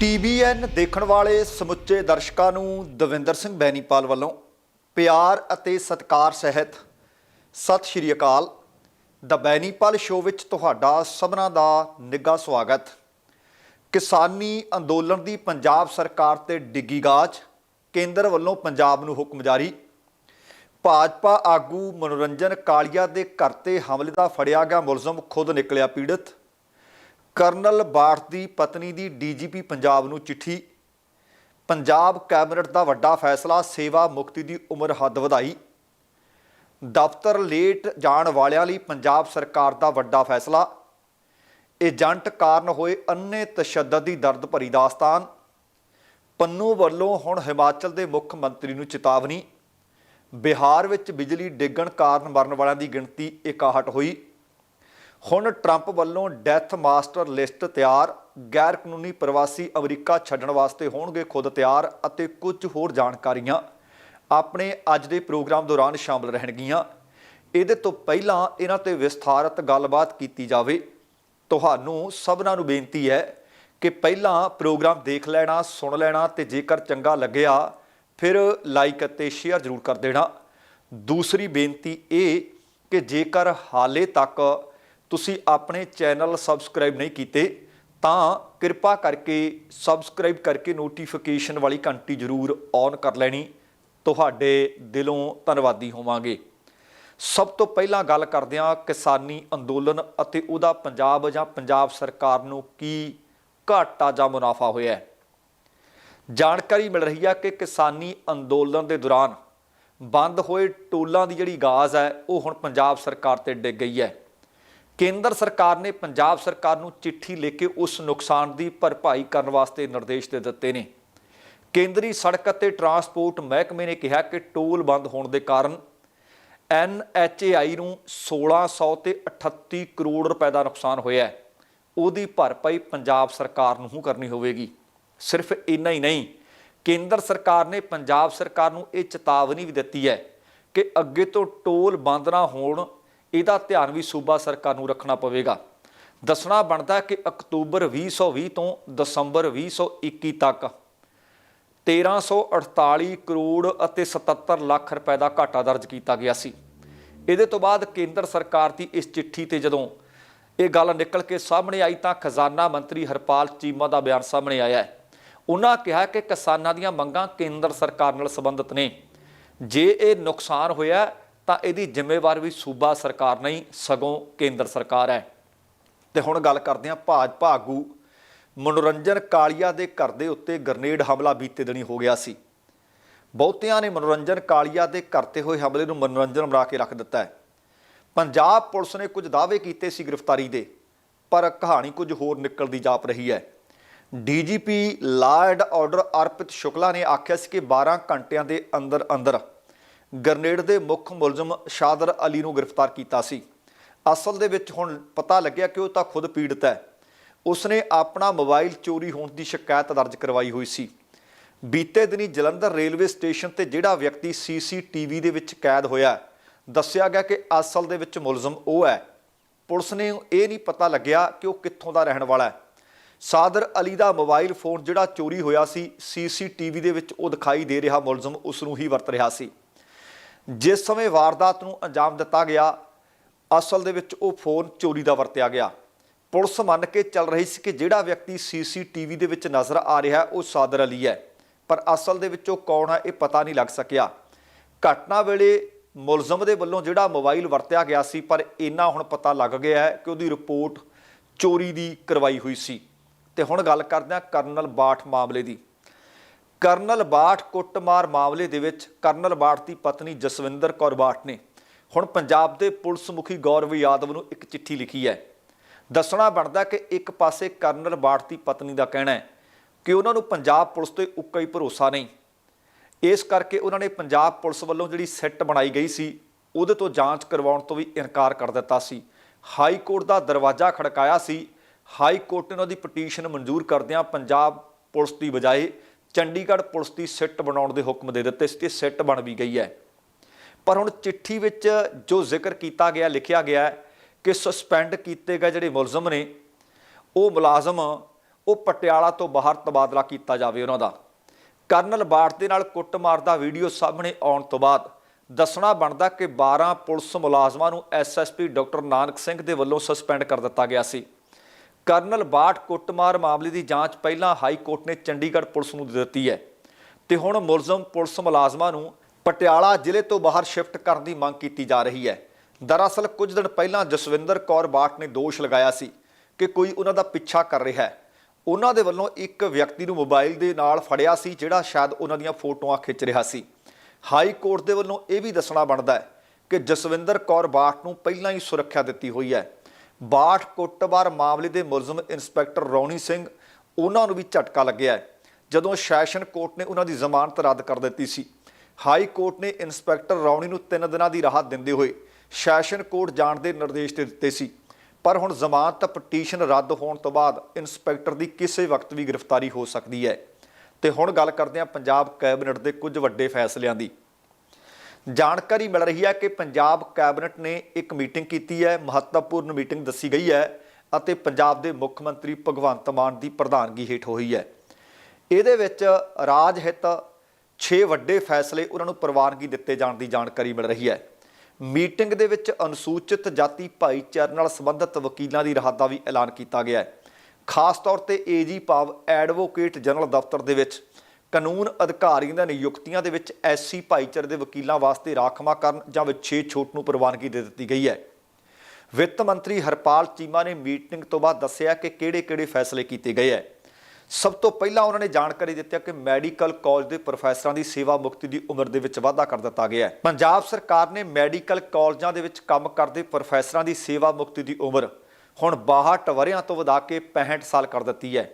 TBN ਦੇਖਣ ਵਾਲੇ ਸਮੁੱਚੇ ਦਰਸ਼ਕਾਂ ਨੂੰ ਦਵਿੰਦਰ ਸਿੰਘ ਬੈਨੀਪਾਲ ਵੱਲੋਂ ਪਿਆਰ ਅਤੇ ਸਤਿਕਾਰ ਸਹਿਤ ਸਤਿ ਸ਼੍ਰੀ ਅਕਾਲ। ਦ ਬੈਨੀਪਾਲ ਸ਼ੋਅ ਵਿੱਚ ਤੁਹਾਡਾ ਸਭਨਾਂ ਦਾ ਨਿੱਘਾ ਸਵਾਗਤ। ਕਿਸਾਨੀ ਅੰਦੋਲਨ ਦੀ ਪੰਜਾਬ ਸਰਕਾਰ ਤੇ ਡਿੱਗੀ ਗਾਜ, ਕੇਂਦਰ ਵੱਲੋਂ ਪੰਜਾਬ ਨੂੰ ਹੁਕਮ ਜਾਰੀ। ਭਾਜਪਾ ਆਗੂ ਮਨੋਰੰਜਨ ਕਾਲੀਆ ਦੇ ਘਰ ਤੇ ਹਮਲੇ ਦਾ ਫੜਿਆ ਗਿਆ ਮੁਲਜ਼ਮ ਖੁਦ ਨਿਕਲਿਆ ਪੀੜਤ। ਕਰਨਲ ਬਾਠ ਦੀ ਪਤਨੀ ਦੀ ਡੀਜੀਪੀ ਪੰਜਾਬ ਨੂੰ ਚਿੱਠੀ। ਪੰਜਾਬ ਕੈਬਨਿਟ ਦਾ ਵੱਡਾ ਫੈਸਲਾ, ਸੇਵਾ ਮੁਕਤੀ ਦੀ ਉਮਰ ਹੱਦ ਵਧਾਈ। ਦਫ਼ਤਰ ਲੇਟ ਜਾਣ ਵਾਲਿਆਂ ਲਈ ਪੰਜਾਬ ਸਰਕਾਰ ਦਾ ਵੱਡਾ ਫੈਸਲਾ। ਏਜੰਟ ਕਾਰਨ ਹੋਏ ਅੰਨੇ ਤਸ਼ੱਦਦ ਦੀ ਦਰਦ ਭਰੀ ਦਾਸਤਾਨ। ਪੰਨੂ ਵੱਲੋਂ ਹੁਣ ਹਿਮਾਚਲ ਦੇ ਮੁੱਖ ਮੰਤਰੀ ਨੂੰ ਚੇਤਾਵਨੀ। ਬਿਹਾਰ ਵਿੱਚ ਬਿਜਲੀ ਡਿੱਗਣ ਕਾਰਨ ਮਰਨ ਵਾਲਿਆਂ ਦੀ ਗਿਣਤੀ 61 ਹੋਈ। ਹੁਣ ਟਰੰਪ ਵੱਲੋਂ ਡੈਥ ਮਾਸਟਰ ਲਿਸਟ ਤਿਆਰ ਗੈਰ ਕਾਨੂੰਨੀ ਪ੍ਰਵਾਸੀ ਅਮਰੀਕਾ ਛੱਡਣ ਵਾਸਤੇ ਹੋਣਗੇ ਖੁਦ ਤਿਆਰ ਅਤੇ ਕੁਝ ਹੋਰ ਜਾਣਕਾਰੀਆਂ। ਆਪਣੇ ਅੱਜ ਦੇ ਪ੍ਰੋਗਰਾਮ ਦੌਰਾਨ ਸ਼ਾਮਲ ਰਹਿਣਗੀਆਂ। ਇਹਦੇ ਤੋਂ ਪਹਿਲਾਂ ਇਹਨਾਂ ਤੇ ਵਿਸਥਾਰਤ ਗੱਲਬਾਤ ਕੀਤੀ ਜਾਵੇ। ਤੁਹਾਨੂੰ ਸਭਨਾਂ ਨੂੰ ਬੇਨਤੀ ਹੈ ਕਿ ਪਹਿਲਾਂ ਪ੍ਰੋਗਰਾਮ ਦੇਖ ਲੈਣਾ, ਸੁਣ ਲੈਣਾ ਤੇ ਜੇਕਰ ਚੰਗਾ ਲੱਗਿਆ, ਫਿਰ ਲਾਈਕ ਅਤੇ ਸ਼ੇਅਰ ਜ਼ਰੂਰ ਕਰ ਦੇਣਾ। ਦੂਸਰੀ ਬੇਨਤੀ ਇਹ ਕਿ ਜੇਕਰ ਹਾਲੇ ਤੱਕ ਤੁਸੀਂ ਆਪਣੇ ਚੈਨਲ ਸਬਸਕ੍ਰਾਈਬ ਨਹੀਂ ਕੀਤੇ, ਤਾਂ ਕਿਰਪਾ ਕਰਕੇ ਸਬਸਕ੍ਰਾਈਬ ਕਰਕੇ ਨੋਟੀਫਿਕੇਸ਼ਨ ਵਾਲੀ ਘੰਟੀ ਜ਼ਰੂਰ ਔਨ ਕਰ ਲੈਣੀ। ਤੁਹਾਡੇ ਦਿਲੋਂ ਧੰਨਵਾਦੀ ਹੋਵਾਂਗੇ। ਸਭ ਤੋਂ ਪਹਿਲਾਂ ਗੱਲ ਕਰਦੇ ਹਾਂ ਕਿਸਾਨੀ ਅੰਦੋਲਨ ਅਤੇ ਉਹਦਾ ਪੰਜਾਬ ਜਾਂ ਪੰਜਾਬ ਸਰਕਾਰ ਨੂੰ ਕੀ ਘਾਟਾ ਜਾਂ ਮੁਨਾਫਾ ਹੋਇਆ ਹੈ। ਜਾਣਕਾਰੀ ਮਿਲ ਰਹੀ ਹੈ ਕਿ ਕਿਸਾਨੀ ਅੰਦੋਲਨ ਦੇ ਦੌਰਾਨ ਬੰਦ ਹੋਏ ਟੋਲਾਂ ਦੀ ਜਿਹੜੀ ਗਾਜ਼ ਹੈ, ਉਹ ਹੁਣ ਪੰਜਾਬ ਸਰਕਾਰ ਤੇ ਡਿੱਗ ਗਈ ਹੈ। ਕੇਂਦਰ ਸਰਕਾਰ ਨੇ ਪੰਜਾਬ ਸਰਕਾਰ ਨੂੰ ਚਿੱਠੀ ਲਿਖ ਕੇ ਉਸ ਨੁਕਸਾਨ ਦੀ ਭਰਪਾਈ ਕਰਨ ਵਾਸਤੇ ਨਿਰਦੇਸ਼ ਦੇ ਦਿੱਤੇ ਨੇ। ਕੇਂਦਰੀ ਸੜਕ ਅਤੇ ਟਰਾਂਸਪੋਰਟ ਮਹਿਕਮੇ ਨੇ ਕਿਹਾ ਕਿ ਟੋਲ ਬੰਦ ਹੋਣ ਦੇ ਕਾਰਨ ਐਨਐਚਏਆਈ ਨੂੰ 1600 ਤੇ 38 ਕਰੋੜ ਰੁਪਏ ਦਾ ਨੁਕਸਾਨ ਹੋਇਆ ਹੈ। ਉਹਦੀ ਭਰਪਾਈ ਪੰਜਾਬ ਸਰਕਾਰ ਨੂੰ ਕਰਨੀ ਹੋਵੇਗੀ। ਸਿਰਫ ਇੰਨਾ ਹੀ ਨਹੀਂ, ਕੇਂਦਰ ਸਰਕਾਰ ਨੇ ਪੰਜਾਬ ਸਰਕਾਰ ਨੂੰ ਇਹ ਚੇਤਾਵਨੀ ਵੀ ਦਿੱਤੀ ਹੈ ਕਿ ਅੱਗੇ ਤੋਂ ਟੋਲ ਬੰਦ ਨਾ ਹੋਣ ਇਹਦਾ ਧਿਆਨ ਵੀ ਸੂਬਾ ਸਰਕਾਰ ਨੂੰ ਰੱਖਣਾ ਪਵੇਗਾ। ਦੱਸਣਾ ਬਣਦਾ ਕਿ ਅਕਤੂਬਰ 2020 ਤੋਂ ਦਸੰਬਰ 2021 ਤੱਕ 1348 ਕਰੋੜ ਅਤੇ 77 ਲੱਖ ਰੁਪਏ ਦਾ ਘਾਟਾ ਦਰਜ ਕੀਤਾ ਗਿਆ ਸੀ। ਇਹਦੇ ਤੋਂ ਬਾਅਦ ਕੇਂਦਰ ਸਰਕਾਰ ਦੀ ਇਸ ਚਿੱਠੀ ਤੇ ਜਦੋਂ ਇਹ ਗੱਲ ਨਿਕਲ ਕੇ ਸਾਹਮਣੇ ਆਈ ਤਾਂ ਖਜ਼ਾਨਾ ਮੰਤਰੀ ਹਰਪਾਲ ਚੀਮਾ ਦਾ ਬਿਆਨ ਸਾਹਮਣੇ ਆਇਆ ਹੈ। ਉਹਨਾਂ ਕਿਹਾ ਕਿ ਕਿਸਾਨਾਂ ਦੀਆਂ ਮੰਗਾਂ ਕੇਂਦਰ ਸਰਕਾਰ ਨਾਲ ਸੰਬੰਧਿਤ ਨੇ। ਜੇ ਇਹ ਨੁਕਸਾਨ ਹੋਇਆ ਤਾਂ ਇਹਦੀ ਜ਼ਿੰਮੇਵਾਰ ਵੀ ਸੂਬਾ ਸਰਕਾਰ ਨਹੀਂ, ਸਗੋਂ ਕੇਂਦਰ ਸਰਕਾਰ ਹੈ। ਤੇ ਹੁਣ ਗੱਲ ਕਰਦੇ ਹਾਂ ਭਾਜਪਾ ਆਗੂ ਮਨੋਰੰਜਨ ਕਾਲੀਆ ਦੇ ਘਰ ਦੇ ਉੱਤੇ ਗ੍ਰਨੇਡ ਹਮਲਾ ਬੀਤੇ ਦਿਨੀ ਹੋ ਗਿਆ ਸੀ। ਬਹੁਤਿਆਂ ਨੇ ਮਨੋਰੰਜਨ ਕਾਲੀਆ ਦੇ ਘਰ ਤੇ ਹੋਏ ਹਮਲੇ ਨੂੰ ਮਨੋਰੰਜਨ ਬਣਾ ਕੇ ਰੱਖ ਦਿੱਤਾ ਹੈ। ਪੰਜਾਬ ਪੁਲਿਸ ਨੇ ਕੁਝ ਦਾਅਵੇ ਕੀਤੇ ਸੀ ਗ੍ਰਿਫਤਾਰੀ ਦੇ, ਪਰ ਕਹਾਣੀ ਕੁਝ ਹੋਰ ਨਿਕਲਦੀ ਜਾਪ ਰਹੀ ਹੈ। DGP law and order Arpit Shukla ਨੇ ਆਖਿਆ ਸੀ ਕਿ 12 ਘੰਟਿਆਂ ਦੇ ਅੰਦਰ ਅੰਦਰ ਗਰਨੇਡ ਦੇ ਮੁੱਖ ਮੁਲਜ਼ਮ ਸ਼ਾਦਰ ਅਲੀ ਨੂੰ ਗ੍ਰਿਫਤਾਰ ਕੀਤਾ ਸੀ। ਅਸਲ ਦੇ ਵਿੱਚ ਹੁਣ ਪਤਾ ਲੱਗਿਆ ਕਿ ਉਹ ਤਾਂ ਖੁਦ ਪੀੜਤ ਹੈ। ਉਸਨੇ ਆਪਣਾ ਮੋਬਾਈਲ ਚੋਰੀ ਹੋਣ ਦੀ ਸ਼ਿਕਾਇਤ ਦਰਜ ਕਰਵਾਈ ਹੋਈ ਸੀ। ਬੀਤੇ ਦਿਨੀ ਜਲੰਧਰ ਰੇਲਵੇ ਸਟੇਸ਼ਨ ਤੇ ਜਿਹੜਾ ਵਿਅਕਤੀ ਸੀਸੀਟੀਵੀ ਦੇ ਵਿੱਚ ਕੈਦ ਹੋਇਆ ਦੱਸਿਆ ਗਿਆ ਕਿ ਅਸਲ ਦੇ ਵਿੱਚ ਮੁਲਜ਼ਮ ਉਹ ਹੈ। ਪੁਲਿਸ ਨੇ ਇਹ ਨਹੀਂ ਪਤਾ ਲੱਗਿਆ ਕਿ ਉਹ ਕਿੱਥੋਂ ਦਾ ਰਹਿਣ ਵਾਲਾ ਹੈ। ਸਾਦਰ ਅਲੀ ਦਾ ਮੋਬਾਈਲ ਫੋਨ ਜਿਹੜਾ ਚੋਰੀ ਹੋਇਆ ਸੀ ਸੀਸੀਟੀਵੀ ਦੇ ਵਿੱਚ ਉਹ ਦਿਖਾਈ ਦੇ ਰਿਹਾ ਮੁਲਜ਼ਮ ਉਸ ਨੂੰ ਹੀ ਵਰਤ ਰਿਹਾ ਸੀ। ਜਿਸ ਸਮੇਂ ਵਾਰਦਾਤ ਨੂੰ ਅੰਜਾਮ ਦਿੱਤਾ ਗਿਆ, ਅਸਲ ਦੇ ਵਿੱਚ ਉਹ ਫੋਨ ਚੋਰੀ ਦਾ ਵਰਤਿਆ ਗਿਆ। ਪੁਲਿਸ ਮੰਨ ਕੇ ਚੱਲ ਰਹੀ ਸੀ ਕਿ ਜਿਹੜਾ ਵਿਅਕਤੀ ਸੀਸੀਟੀਵੀ ਦੇ ਵਿੱਚ ਨਜ਼ਰ ਆ ਰਿਹਾ, ਉਹ ਸਾਦਰ ਅਲੀ ਹੈ। ਪਰ ਅਸਲ ਦੇ ਵਿੱਚ ਉਹ ਕੌਣ ਹੈ ਇਹ ਪਤਾ ਨਹੀਂ ਲੱਗ ਸਕਿਆ। ਘਟਨਾ ਵੇਲੇ ਮੁਲਜ਼ਮ ਦੇ ਵੱਲੋਂ ਜਿਹੜਾ ਮੋਬਾਈਲ ਵਰਤਿਆ ਗਿਆ ਸੀ, ਪਰ ਇੰਨਾ ਹੁਣ ਪਤਾ ਲੱਗ ਗਿਆ ਹੈ ਕਿ ਉਹਦੀ ਰਿਪੋਰਟ ਚੋਰੀ ਦੀ ਕਰਵਾਈ ਹੋਈ ਸੀ। ਤੇ ਹੁਣ ਗੱਲ ਕਰਦੇ ਹਾਂ ਕਰਨਲ ਬਾਠ ਮਾਮਲੇ ਦੀ। ਕਰਨਲ ਬਾਠ ਕੁੱਟਮਾਰ ਮਾਮਲੇ ਦੇ ਵਿੱਚ ਕਰਨਲ ਬਾਠ ਦੀ ਪਤਨੀ ਜਸਵਿੰਦਰ ਕੌਰ ਬਾਠ ਨੇ ਹੁਣ ਪੰਜਾਬ ਦੇ ਪੁਲਿਸ ਮੁਖੀ ਗੌਰਵ ਯਾਦਵ ਨੂੰ ਇੱਕ ਚਿੱਠੀ ਲਿਖੀ ਹੈ। ਦੱਸਣਾ ਬਣਦਾ ਕਿ ਇੱਕ ਪਾਸੇ ਕਰਨਲ ਬਾਠ ਦੀ ਪਤਨੀ ਦਾ ਕਹਿਣਾ ਹੈ ਕਿ ਉਹਨਾਂ ਨੂੰ ਪੰਜਾਬ ਪੁਲਿਸ ਤੇ ਉੱਕਾ ਹੀ ਭਰੋਸਾ ਨਹੀਂ। ਇਸ ਕਰਕੇ ਉਹਨਾਂ ਨੇ ਪੰਜਾਬ ਪੁਲਿਸ ਵੱਲੋਂ ਜਿਹੜੀ ਸੈੱਟ ਬਣਾਈ ਗਈ ਸੀ, ਉਹਦੇ ਤੋਂ ਜਾਂਚ ਕਰਵਾਉਣ ਤੋਂ ਵੀ ਇਨਕਾਰ ਕਰ ਦਿੱਤਾ ਸੀ। ਹਾਈ ਕੋਰਟ ਦਾ ਦਰਵਾਜ਼ਾ ਖੜਕਾਇਆ ਸੀ। ਹਾਈ ਕੋਰਟ ਨੇ ਉਹਨਾਂ ਦੀ ਪਟੀਸ਼ਨ ਮਨਜ਼ੂਰ ਕਰਦਿਆਂ ਪੰਜਾਬ ਪੁਲਿਸ ਦੀ ਬਜਾਏ ਚੰਡੀਗੜ੍ਹ ਪੁਲਿਸ ਦੀ ਸਿੱਟ ਬਣਾਉਣ ਦੇ ਹੁਕਮ ਦੇ ਦਿੱਤੇ ਸੀ ਤੇ ਸਿੱਟ ਬਣ ਵੀ ਗਈ ਹੈ। ਪਰ ਹੁਣ ਚਿੱਠੀ ਵਿੱਚ ਜੋ ਜ਼ਿਕਰ ਕੀਤਾ ਗਿਆ, ਲਿਖਿਆ ਗਿਆ ਕਿ ਸਸਪੈਂਡ ਕੀਤੇ ਗਏ ਜਿਹੜੇ ਮੁਲਜ਼ਮ ਨੇ, ਉਹ ਮੁਲਾਜ਼ਮ ਉਹ ਪਟਿਆਲਾ ਤੋਂ ਬਾਹਰ ਤਬਾਦਲਾ ਕੀਤਾ ਜਾਵੇ ਉਹਨਾਂ ਦਾ। ਕਰਨਲ ਬਾਟ ਦੇ ਨਾਲ ਕੁੱਟਮਾਰ ਦਾ ਵੀਡੀਓ ਸਾਹਮਣੇ ਆਉਣ ਤੋਂ ਬਾਅਦ ਦੱਸਣਾ ਬਣਦਾ ਕਿ 12 ਪੁਲਿਸ ਮੁਲਾਜ਼ਮਾਂ ਨੂੰ ਐਸਐਸਪੀ ਡਾਕਟਰ ਨਾਨਕ ਸਿੰਘ ਦੇ ਵੱਲੋਂ ਸਸਪੈਂਡ ਕਰ ਦਿੱਤਾ ਗਿਆ ਸੀ। ਕਰਨਲ ਬਾਟ ਕੁੱਟਮਾਰ ਮਾਮਲੇ ਦੀ ਜਾਂਚ ਪਹਿਲਾਂ ਹਾਈ ਕੋਰਟ ਨੇ ਚੰਡੀਗੜ੍ਹ ਪੁਲਿਸ ਨੂੰ ਦਿੱਤੀ ਹੈ। ਤੇ ਹੁਣ ਮੁਲਜ਼ਮ ਪੁਲਿਸ ਮੁਲਾਜ਼ਮਾਂ ਨੂੰ ਪਟਿਆਲਾ ਜ਼ਿਲ੍ਹੇ ਤੋਂ ਬਾਹਰ ਸ਼ਿਫਟ ਕਰਨ ਦੀ ਮੰਗ ਕੀਤੀ ਜਾ ਰਹੀ ਹੈ। ਦਰਅਸਲ ਕੁਝ ਦਿਨ ਪਹਿਲਾਂ ਜਸਵਿੰਦਰ ਕੌਰ ਬਾਠ ਨੇ ਦੋਸ਼ ਲਗਾਇਆ ਸੀ ਕਿ ਕੋਈ ਉਹਨਾਂ ਦਾ ਪਿੱਛਾ ਕਰ ਰਿਹਾ ਹੈ। ਉਹਨਾਂ ਦੇ ਵੱਲੋਂ ਇੱਕ ਵਿਅਕਤੀ ਨੂੰ ਮੋਬਾਈਲ ਦੇ ਨਾਲ ਫੜਿਆ ਸੀ, ਜਿਹੜਾ ਸ਼ਾਇਦ ਉਹਨਾਂ ਦੀਆਂ ਫੋਟੋਆਂ ਖਿੱਚ ਰਿਹਾ ਸੀ। ਹਾਈ ਕੋਰਟ ਦੇ ਵੱਲੋਂ ਇਹ ਵੀ ਦੱਸਣਾ ਬਣਦਾ ਹੈ ਕਿ ਜਸਵਿੰਦਰ ਕੌਰ ਬਾਠ ਨੂੰ ਪਹਿਲਾਂ ਹੀ ਸੁਰੱਖਿਆ ਦਿੱਤੀ ਹੋਈ ਹੈ। ਬਾਠ ਕੁੱਟਮਾਰ ਮਾਮਲੇ ਦੇ ਮੁਲਜ਼ਮ ਇੰਸਪੈਕਟਰ ਰੌਣੀ ਸਿੰਘ, ਉਹਨਾਂ ਨੂੰ ਵੀ ਝਟਕਾ ਲੱਗਿਆ ਹੈ। ਜਦੋਂ ਸੈਸ਼ਨ ਕੋਰਟ ਨੇ ਉਹਨਾਂ ਦੀ ਜ਼ਮਾਨਤ ਰੱਦ ਕਰ ਦਿੱਤੀ ਸੀ। ਹਾਈ ਕੋਰਟ ਨੇ ਇੰਸਪੈਕਟਰ ਰੌਣੀ ਨੂੰ 3 ਦਿਨਾਂ ਦੀ ਰਾਹਤ ਦਿੰਦੇ ਹੋਏ ਸੈਸ਼ਨ ਕੋਰਟ ਜਾਣ ਦੇ ਨਿਰਦੇਸ਼ ਦੇ ਦਿੱਤੇ ਸੀ। ਪਰ ਹੁਣ ਜ਼ਮਾਨਤ ਪਟੀਸ਼ਨ ਰੱਦ ਹੋਣ ਤੋਂ ਬਾਅਦ ਇੰਸਪੈਕਟਰ ਦੀ ਕਿਸੇ ਵਕਤ ਵੀ ਗ੍ਰਿਫਤਾਰੀ ਹੋ ਸਕਦੀ ਹੈ। ਤੇ ਹੁਣ ਗੱਲ ਕਰਦੇ ਹਾਂ ਪੰਜਾਬ ਕੈਬਨਿਟ ਦੇ ਕੁਝ ਵੱਡੇ ਫੈਸਲਿਆਂ ਦੀ। ਜਾਣਕਾਰੀ ਮਿਲ ਰਹੀ ਹੈ ਕਿ ਪੰਜਾਬ ਕੈਬਨਿਟ ਨੇ ਇੱਕ ਮੀਟਿੰਗ ਕੀਤੀ ਹੈ, ਮਹੱਤਵਪੂਰਨ ਮੀਟਿੰਗ ਦੱਸੀ ਗਈ ਹੈ ਅਤੇ ਪੰਜਾਬ ਦੇ ਮੁੱਖ ਮੰਤਰੀ ਭਗਵੰਤ ਮਾਨ ਦੀ ਪ੍ਰਧਾਨਗੀ ਹੇਠ ਹੋਈ ਹੈ। ਇਹਦੇ ਵਿੱਚ ਰਾਜ ਹਿੱਤ 6 ਵੱਡੇ ਫੈਸਲੇ ਉਹਨਾਂ ਨੂੰ ਪ੍ਰਵਾਨਗੀ ਦਿੱਤੇ ਜਾਣ ਦੀ ਜਾਣਕਾਰੀ ਮਿਲ ਰਹੀ ਹੈ। ਮੀਟਿੰਗ ਦੇ ਵਿੱਚ ਅਨੁਸੂਚਿਤ ਜਾਤੀ ਭਾਈਚਾਰੇ ਨਾਲ ਸੰਬੰਧਿਤ ਵਕੀਲਾਂ ਦੀ ਰਾਹਤ ਦਾ ਵੀ ਐਲਾਨ ਕੀਤਾ ਗਿਆ ਹੈ। ਖਾਸ ਤੌਰ ਤੇ ਏਜੀ ਪਾਵ ਐਡਵੋਕੇਟ ਜਨਰਲ ਦਫ਼ਤਰ ਦੇ ਵਿੱਚ ਕਾਨੂੰਨ ਅਧਿਕਾਰੀਆਂ ਦੀਆਂ ਨਿਯੁਕਤੀਆਂ ਦੇ ਵਿੱਚ ਐਸਸੀ ਭਾਈਚਾਰੇ ਦੇ ਵਕੀਲਾਂ ਵਾਸਤੇ ਰਾਖਵਾਂ ਕਰਨ ਜਾਂ ਵਿਛੇਦ ਛੋਟ ਨੂੰ ਪ੍ਰਵਾਨਗੀ ਦੇ ਦਿੱਤੀ ਗਈ ਹੈ। ਵਿੱਤ ਮੰਤਰੀ ਹਰਪਾਲ ਚੀਮਾ ਨੇ ਮੀਟਿੰਗ ਤੋਂ ਬਾਅਦ ਦੱਸਿਆ ਕਿ ਕਿਹੜੇ-ਕਿਹੜੇ ਫੈਸਲੇ ਕੀਤੇ ਗਏ ਹੈ। ਸਭ ਤੋਂ ਪਹਿਲਾਂ ਉਹਨਾਂ ਨੇ ਜਾਣਕਾਰੀ ਦਿੱਤੀ ਕਿ ਮੈਡੀਕਲ ਕਾਲਜ ਦੇ ਪ੍ਰੋਫੈਸਰਾਂ ਦੀ ਸੇਵਾ ਮੁਕਤੀ ਦੀ ਉਮਰ ਦੇ ਵਿੱਚ ਵਾਧਾ ਕਰ ਦਿੱਤਾ ਗਿਆ ਹੈ। ਪੰਜਾਬ ਸਰਕਾਰ ਨੇ ਮੈਡੀਕਲ ਕਾਲਜਾਂ ਦੇ ਵਿੱਚ ਕੰਮ ਕਰਦੇ ਪ੍ਰੋਫੈਸਰਾਂ ਦੀ ਸੇਵਾ ਮੁਕਤੀ ਦੀ ਉਮਰ ਹੁਣ 62 ਵਰਿਆਂ ਤੋਂ ਵਧਾ ਕੇ 65 ਸਾਲ ਕਰ ਦਿੱਤੀ ਹੈ।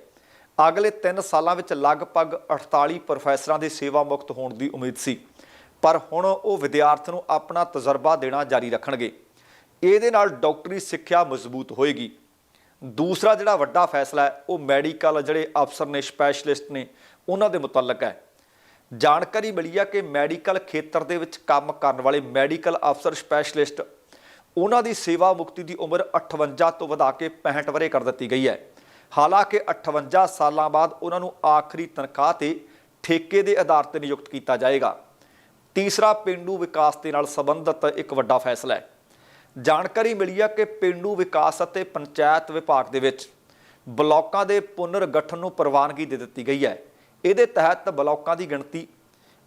ਅਗਲੇ 3 ਸਾਲਾਂ ਵਿੱਚ ਲਗਭਗ 48 ਪ੍ਰੋਫੈਸਰਾਂ ਦੇ ਸੇਵਾ ਮੁਕਤ ਹੋਣ ਦੀ ਉਮੀਦ ਸੀ। ਪਰ ਹੁਣ ਉਹ ਵਿਦਿਆਰਥੀ ਨੂੰ ਆਪਣਾ ਤਜਰਬਾ ਦੇਣਾ ਜਾਰੀ ਰੱਖਣਗੇ। ਇਹਦੇ ਨਾਲ ਡਾਕਟਰੀ ਸਿੱਖਿਆ ਮਜ਼ਬੂਤ ਹੋਏਗੀ। ਦੂਸਰਾ ਜਿਹੜਾ ਵੱਡਾ ਫੈਸਲਾ ਹੈ, ਉਹ ਮੈਡੀਕਲ ਜਿਹੜੇ ਅਫਸਰ ਨੇ, ਸਪੈਸ਼ਲਿਸਟ ਨੇ, ਉਹਨਾਂ ਦੇ ਮੁਤਲਕ ਹੈ। ਜਾਣਕਾਰੀ ਮਿਲੀ ਹੈ ਕਿ ਮੈਡੀਕਲ ਖੇਤਰ ਦੇ ਵਿੱਚ ਕੰਮ ਕਰਨ ਵਾਲੇ ਮੈਡੀਕਲ ਅਫਸਰ, ਸਪੈਸ਼ਲਿਸਟ, ਉਹਨਾਂ ਦੀ ਸੇਵਾ ਮੁਕਤੀ ਦੀ ਉਮਰ 58 ਤੋਂ ਵਧਾ ਕੇ 65 ਵਰੇ ਕਰ ਦਿੱਤੀ ਗਈ ਹੈ। ਹਾਲਾਂਕਿ 58 ਸਾਲਾਂ ਬਾਅਦ ਉਹਨਾਂ ਨੂੰ ਆਖਰੀ ਤਨਖਾਹ ਤੇ ਠੇਕੇ ਦੇ ਆਧਾਰ ਤੇ ਨਿਯੁਕਤ ਕੀਤਾ ਜਾਏਗਾ। ਤੀਸਰਾ ਪਿੰਡੂ ਵਿਕਾਸ ਦੇ ਨਾਲ ਸੰਬੰਧਿਤ ਇੱਕ ਵੱਡਾ ਫੈਸਲਾ ਹੈ। ਜਾਣਕਾਰੀ ਮਿਲੀ ਹੈ ਕਿ ਪਿੰਡੂ ਵਿਕਾਸ ਅਤੇ ਪੰਚਾਇਤ ਵਿਭਾਗ ਦੇ ਵਿੱਚ ਬਲਾਕਾਂ ਦੇ ਪੁਨਰ ਗਠਨ ਨੂੰ ਪ੍ਰਵਾਨਗੀ ਦੇ ਦਿੱਤੀ ਗਈ ਹੈ। ਇਹਦੇ ਤਹਿਤ ਬਲਾਕਾਂ ਦੀ ਗਿਣਤੀ,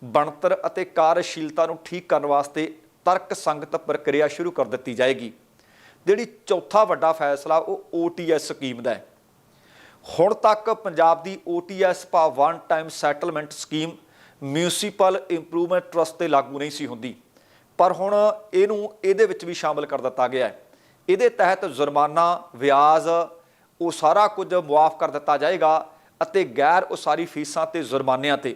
ਬਣਤਰ ਅਤੇ ਕਾਰਜਸ਼ੀਲਤਾ ਨੂੰ ਠੀਕ ਕਰਨ ਵਾਸਤੇ ਤਰਕ ਸੰਗਤ ਪ੍ਰਕਿਰਿਆ ਸ਼ੁਰੂ ਕਰ ਦਿੱਤੀ ਜਾਏਗੀ। ਜਿਹੜੀ ਚੌਥਾ ਵੱਡਾ ਫੈਸਲਾ ਉਹ OTS ਸਕੀਮ ਦਾ ਹੈ। ਹੁਣ ਤੱਕ ਪੰਜਾਬ ਦੀ OTS ਭਾ one time settlement scheme municipal improvement trust ਤੇ ਲਾਗੂ ਨਹੀਂ ਸੀ ਹੁੰਦੀ। ਪਰ ਹੁਣ ਇਹਨੂੰ ਇਹਦੇ ਵਿੱਚ ਵੀ ਸ਼ਾਮਲ ਕਰ ਦਿੱਤਾ ਗਿਆ ਹੈ। ਇਹਦੇ ਤਹਿਤ ਜੁਰਮਾਨਾ, ਵਿਆਜ, ਉਹ ਸਾਰਾ ਕੁਝ ਮੁਆਫ ਕਰ ਦਿੱਤਾ ਜਾਏਗਾ ਅਤੇ ਗੈਰ ਉਸਾਰੀ ਫੀਸਾਂ ਤੇ ਜੁਰਮਾਨਿਆਂ ਤੇ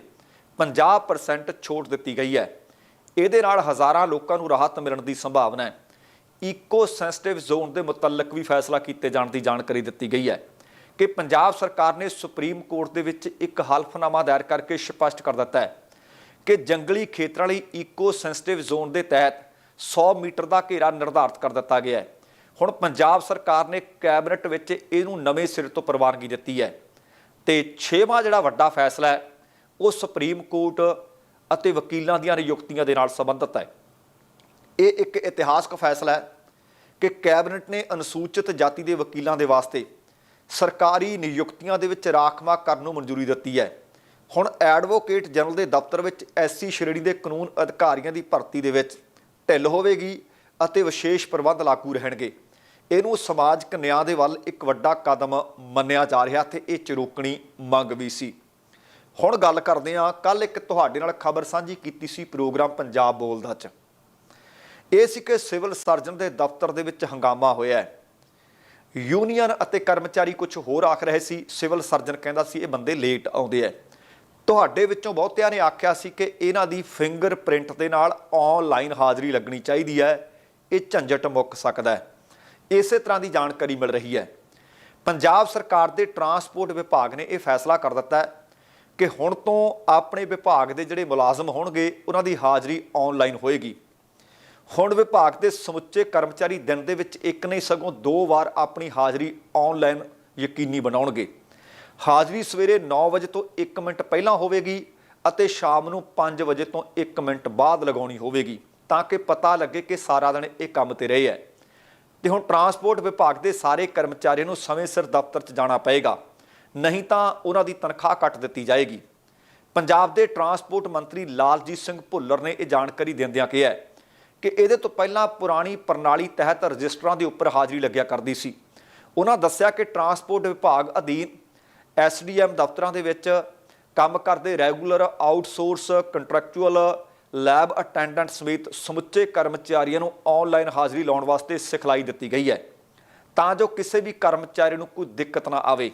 50% ਛੋਟ ਦਿੱਤੀ ਗਈ ਹੈ। ਇਹਦੇ ਨਾਲ ਹਜ਼ਾਰਾਂ ਲੋਕਾਂ ਨੂੰ ਰਾਹਤ ਮਿਲਣ ਦੀ ਸੰਭਾਵਨਾ ਹੈ। ਈਕੋ ਸੈਂਸਿਟਿਵ ਜ਼ੋਨ ਦੇ ਮੁਤਲਕ ਵੀ ਫੈਸਲਾ ਕੀਤੇ ਜਾਣ ਦੀ ਜਾਣਕਾਰੀ ਦਿੱਤੀ ਗਈ ਹੈ। ਕਿ ਪੰਜਾਬ ਸਰਕਾਰ ਨੇ ਸੁਪਰੀਮ ਕੋਰਟ ਦੇ ਵਿੱਚ ਇੱਕ ਹਲਫਨਾਮਾ ਦਾਇਰ ਕਰਕੇ ਸਪਸ਼ਟ ਕਰ ਦਿੱਤਾ ਹੈ ਕਿ ਜੰਗਲੀ ਖੇਤਰਾਂ ਲਈ ਈਕੋ ਸੈਂਸਿਟਿਵ ਜ਼ੋਨ ਦੇ ਤਹਿਤ 100 ਮੀਟਰ ਦਾ ਘੇਰਾ ਨਿਰਧਾਰਤ ਕਰ ਦਿੱਤਾ ਗਿਆ ਹੈ। ਹੁਣ ਪੰਜਾਬ ਸਰਕਾਰ ਨੇ ਕੈਬਨਿਟ ਵਿੱਚ ਇਹਨੂੰ ਨਵੇਂ ਸਿਰੇ ਤੋਂ ਪ੍ਰਵਾਨਗੀ ਦਿੱਤੀ ਹੈ ਤੇ 6ਵਾਂ ਜਿਹੜਾ ਵੱਡਾ ਫੈਸਲਾ ਹੈ, ਉਹ ਸੁਪਰੀਮ ਕੋਰਟ ਅਤੇ ਵਕੀਲਾਂ ਦੀਆਂ ਨਿਯੁਕਤੀਆਂ ਦੇ ਨਾਲ ਸੰਬੰਧਿਤ ਹੈ। ਇਹ ਇੱਕ ਇਤਿਹਾਸਕ ਫੈਸਲਾ ਹੈ ਕਿ ਕੈਬਨਿਟ ਨੇ ਅਨੁਸੂਚਿਤ ਜਾਤੀ ਦੇ ਵਕੀਲਾਂ ਦੇ ਵਾਸਤੇ ਸਰਕਾਰੀ ਨਿਯੁਕਤੀਆਂ ਦੇ ਵਿੱਚ ਰਾਖਵਾ ਕਰਨ ਨੂੰ ਮਨਜ਼ੂਰੀ ਦਿੱਤੀ ਹੈ। ਹੁਣ ਐਡਵੋਕੇਟ ਜਨਰਲ ਦੇ ਦਫ਼ਤਰ ਵਿੱਚ ਐਸਸੀ ਸ਼੍ਰੇਣੀ ਦੇ ਕਾਨੂੰਨ ਅਧਿਕਾਰੀਆਂ ਦੀ ਭਰਤੀ ਦੇ ਵਿੱਚ ਢਿੱਲ ਹੋਵੇਗੀ ਅਤੇ ਵਿਸ਼ੇਸ਼ ਪ੍ਰਬੰਧ ਲਾਗੂ ਰਹਿਣਗੇ। ਇਹਨੂੰ ਸਮਾਜਿਕ ਨਿਆਂ ਦੇ ਵੱਲ ਇੱਕ ਵੱਡਾ ਕਦਮ ਮੰਨਿਆ ਜਾ ਰਿਹਾ ਤੇ ਇਹ ਚਰੋਕਣੀ ਮੰਗ ਵੀ ਸੀ। ਹੁਣ ਗੱਲ ਕਰਦੇ ਹਾਂ ਕੱਲ ਇੱਕ ਤੁਹਾਡੇ ਨਾਲ ਖਬਰ ਸਾਂਝੀ ਕੀਤੀ ਸੀ ਪ੍ਰੋਗਰਾਮ ਪੰਜਾਬ ਬੋਲਦਾ ਚ। ਇਹ ਸੀ ਕਿ ਸਿਵਲ ਸਰਜਨ ਦੇ ਦਫ਼ਤਰ ਦੇ ਵਿੱਚ ਹੰਗਾਮਾ ਹੋਇਆ ਹੈ। ਯੂਨੀਅਨ ਅਤੇ ਕਰਮਚਾਰੀ ਕੁਝ ਹੋਰ ਆਖ ਰਹੇ ਸੀ। ਸਿਵਲ ਸਰਜਨ ਕਹਿੰਦਾ ਸੀ, ਇਹ ਬੰਦੇ ਲੇਟ ਆਉਂਦੇ ਐ। ਤੁਹਾਡੇ ਵਿੱਚੋਂ ਬਹੁਤਿਆਂ ਨੇ ਆਖਿਆ ਸੀ ਕਿ ਇਹਨਾਂ ਦੀ ਫਿੰਗਰ ਪ੍ਰਿੰਟ ਦੇ ਨਾਲ ਆਨਲਾਈਨ ਹਾਜ਼ਰੀ ਲੱਗਣੀ ਚਾਹੀਦੀ ਹੈ ਇਹ ਝੰਜਟ ਮੁੱਕ ਸਕਦਾ ਹੈ ਇਸੇ ਤਰ੍ਹਾਂ ਦੀ ਜਾਣਕਾਰੀ ਮਿਲ ਰਹੀ ਹੈ ਪੰਜਾਬ ਸਰਕਾਰ ਦੇ ਟਰਾਂਸਪੋਰਟ ਵਿਭਾਗ ਨੇ ਇਹ ਫੈਸਲਾ ਕਰ ਦਿੱਤਾ ਹੈ ਕਿ ਹੁਣ ਤੋਂ ਆਪਣੇ ਵਿਭਾਗ ਦੇ ਜਿਹੜੇ ਮੁਲਾਜ਼ਮ ਹੋਣਗੇ, ਉਹਨਾਂ ਦੀ ਹਾਜ਼ਰੀ ਆਨਲਾਈਨ ਹੋਏਗੀ। ਹੁਣ ਵਿਭਾਗ ਦੇ ਸਮੁੱਚੇ ਕਰਮਚਾਰੀ ਦਿਨ ਦੇ ਵਿੱਚ ਇੱਕ ਨਹੀਂ, ਸਗੋਂ ਦੋ ਵਾਰ ਆਪਣੀ ਹਾਜ਼ਰੀ ਆਨਲਾਈਨ ਯਕੀਨੀ ਬਣਾਉਣਗੇ। ਹਾਜ਼ਰੀ ਸਵੇਰੇ 9 ਵਜੇ ਤੋਂ 1 ਮਿੰਟ ਪਹਿਲਾਂ ਹੋਵੇਗੀ ਅਤੇ ਸ਼ਾਮ ਨੂੰ 5 ਵਜੇ ਤੋਂ 1 ਮਿੰਟ ਬਾਅਦ ਲਗਾਉਣੀ ਹੋਵੇਗੀ, ਤਾਂ ਕਿ ਪਤਾ ਲੱਗੇ ਕਿ ਸਾਰਾ ਦਿਨ ਇਹ ਕੰਮ ਤੇ ਰਹੇ ਹੈ। ਤੇ ਹੁਣ ਟਰਾਂਸਪੋਰਟ ਵਿਭਾਗ ਦੇ ਸਾਰੇ ਕਰਮਚਾਰੀਆਂ ਨੂੰ ਸਮੇਂ ਸਿਰ ਦਫ਼ਤਰ 'ਚ ਜਾਣਾ ਪਏਗਾ, ਨਹੀਂ ਤਾਂ ਉਹਨਾਂ ਦੀ ਤਨਖਾਹ ਕੱਟ ਦਿੱਤੀ ਜਾਏਗੀ। ਪੰਜਾਬ ਦੇ ਟਰਾਂਸਪੋਰਟ ਮੰਤਰੀ ਲਾਲਜੀਤ ਸਿੰਘ ਭੁੱਲਰ ਨੇ ਇਹ ਜਾਣਕਾਰੀ ਦਿੰਦਿਆਂ ਕਿਹਾ ਹੈ ਕਿ ਇਹਦੇ ਤੋਂ ਪਹਿਲਾਂ ਪੁਰਾਣੀ ਪ੍ਰਣਾਲੀ ਤਹਿਤ ਰਜਿਸਟਰਾਂ ਦੇ ਉੱਪਰ ਹਾਜ਼ਰੀ ਲੱਗਿਆ ਕਰਦੀ ਸੀ। ਉਹਨਾਂ ਦੱਸਿਆ ਕਿ ਟਰਾਂਸਪੋਰਟ ਵਿਭਾਗ ਅਧੀਨ ਐਸਡੀਐਮ ਦਫ਼ਤਰਾਂ ਦੇ ਵਿੱਚ ਕੰਮ ਕਰਦੇ regular outsource contractual lab attendant ਸਮੇਤ ਸਮੁੱਚੇ ਕਰਮਚਾਰੀਆਂ ਨੂੰ ਆਨਲਾਈਨ ਹਾਜ਼ਰੀ ਲਾਉਣ ਵਾਸਤੇ ਸਿਖਲਾਈ ਦਿੱਤੀ ਗਈ ਹੈ। ਤਾਂ ਜੋ ਕਿਸੇ ਵੀ ਕਰਮਚਾਰੀ ਨੂੰ ਕੋਈ ਦਿੱਕਤ ਨਾ ਆਵੇ।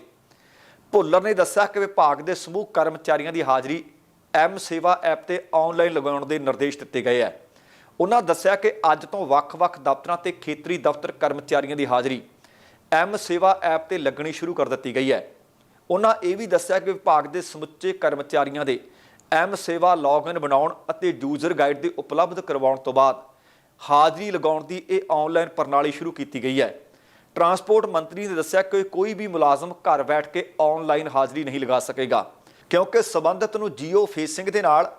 ਭੁੱਲਰ ਨੇ ਦੱਸਿਆ ਕਿ ਵਿਭਾਗ ਦੇ ਸਮੂਹ ਕਰਮਚਾਰੀਆਂ ਦੀ ਹਾਜ਼ਰੀ ਐਮ ਸੇਵਾ ਐਪ ਤੇ ਆਨਲਾਈਨ ਲਗਾਉਣ ਦੇ ਨਿਰਦੇਸ਼ ਦਿੱਤੇ ਗਏ ਹੈ। ਉਹਨਾਂ ਦੱਸਿਆ ਕਿ ਅੱਜ ਤੋਂ ਵੱਖ-ਵੱਖ ਦਫ਼ਤਰਾਂ ਤੇ ਖੇਤਰੀ ਦਫ਼ਤਰ ਕਰਮਚਾਰੀਆਂ ਦੀ ਹਾਜ਼ਰੀ ਐਮ ਸੇਵਾ ਐਪ ਤੇ ਲੱਗਣੀ ਸ਼ੁਰੂ ਕਰ ਦਿੱਤੀ ਗਈ ਹੈ। ਉਹਨਾਂ ਇਹ ਵੀ ਦੱਸਿਆ ਕਿ ਵਿਭਾਗ ਦੇ ਸਮੁੱਚੇ ਕਰਮਚਾਰੀਆਂ ਦੇ ਐਮ ਸੇਵਾ ਲੌਗਇਨ ਬਣਾਉਣ ਅਤੇ ਯੂਜ਼ਰ ਗਾਈਡ ਦੇ ਉਪਲਬਧ ਕਰਵਾਉਣ ਤੋਂ ਬਾਅਦ ਹਾਜ਼ਰੀ ਲਗਾਉਣ ਦੀ ਇਹ ਆਨਲਾਈਨ ਪ੍ਰਣਾਲੀ ਸ਼ੁਰੂ ਕੀਤੀ ਗਈ ਹੈ। ਟਰਾਂਸਪੋਰਟ ਮੰਤਰੀ ਨੇ ਦੱਸਿਆ ਕਿ ਕੋਈ ਵੀ ਮੁਲਾਜ਼ਮ ਘਰ ਬੈਠ ਕੇ ਆਨਲਾਈਨ ਹਾਜ਼ਰੀ ਨਹੀਂ ਲਗਾ ਸਕੇਗਾ, ਕਿਉਂਕਿ ਸਬੰਧਤ ਨੂੰ ਜੀਓ ਫੇਸਿੰਗ ਦੇ ਨਾਲ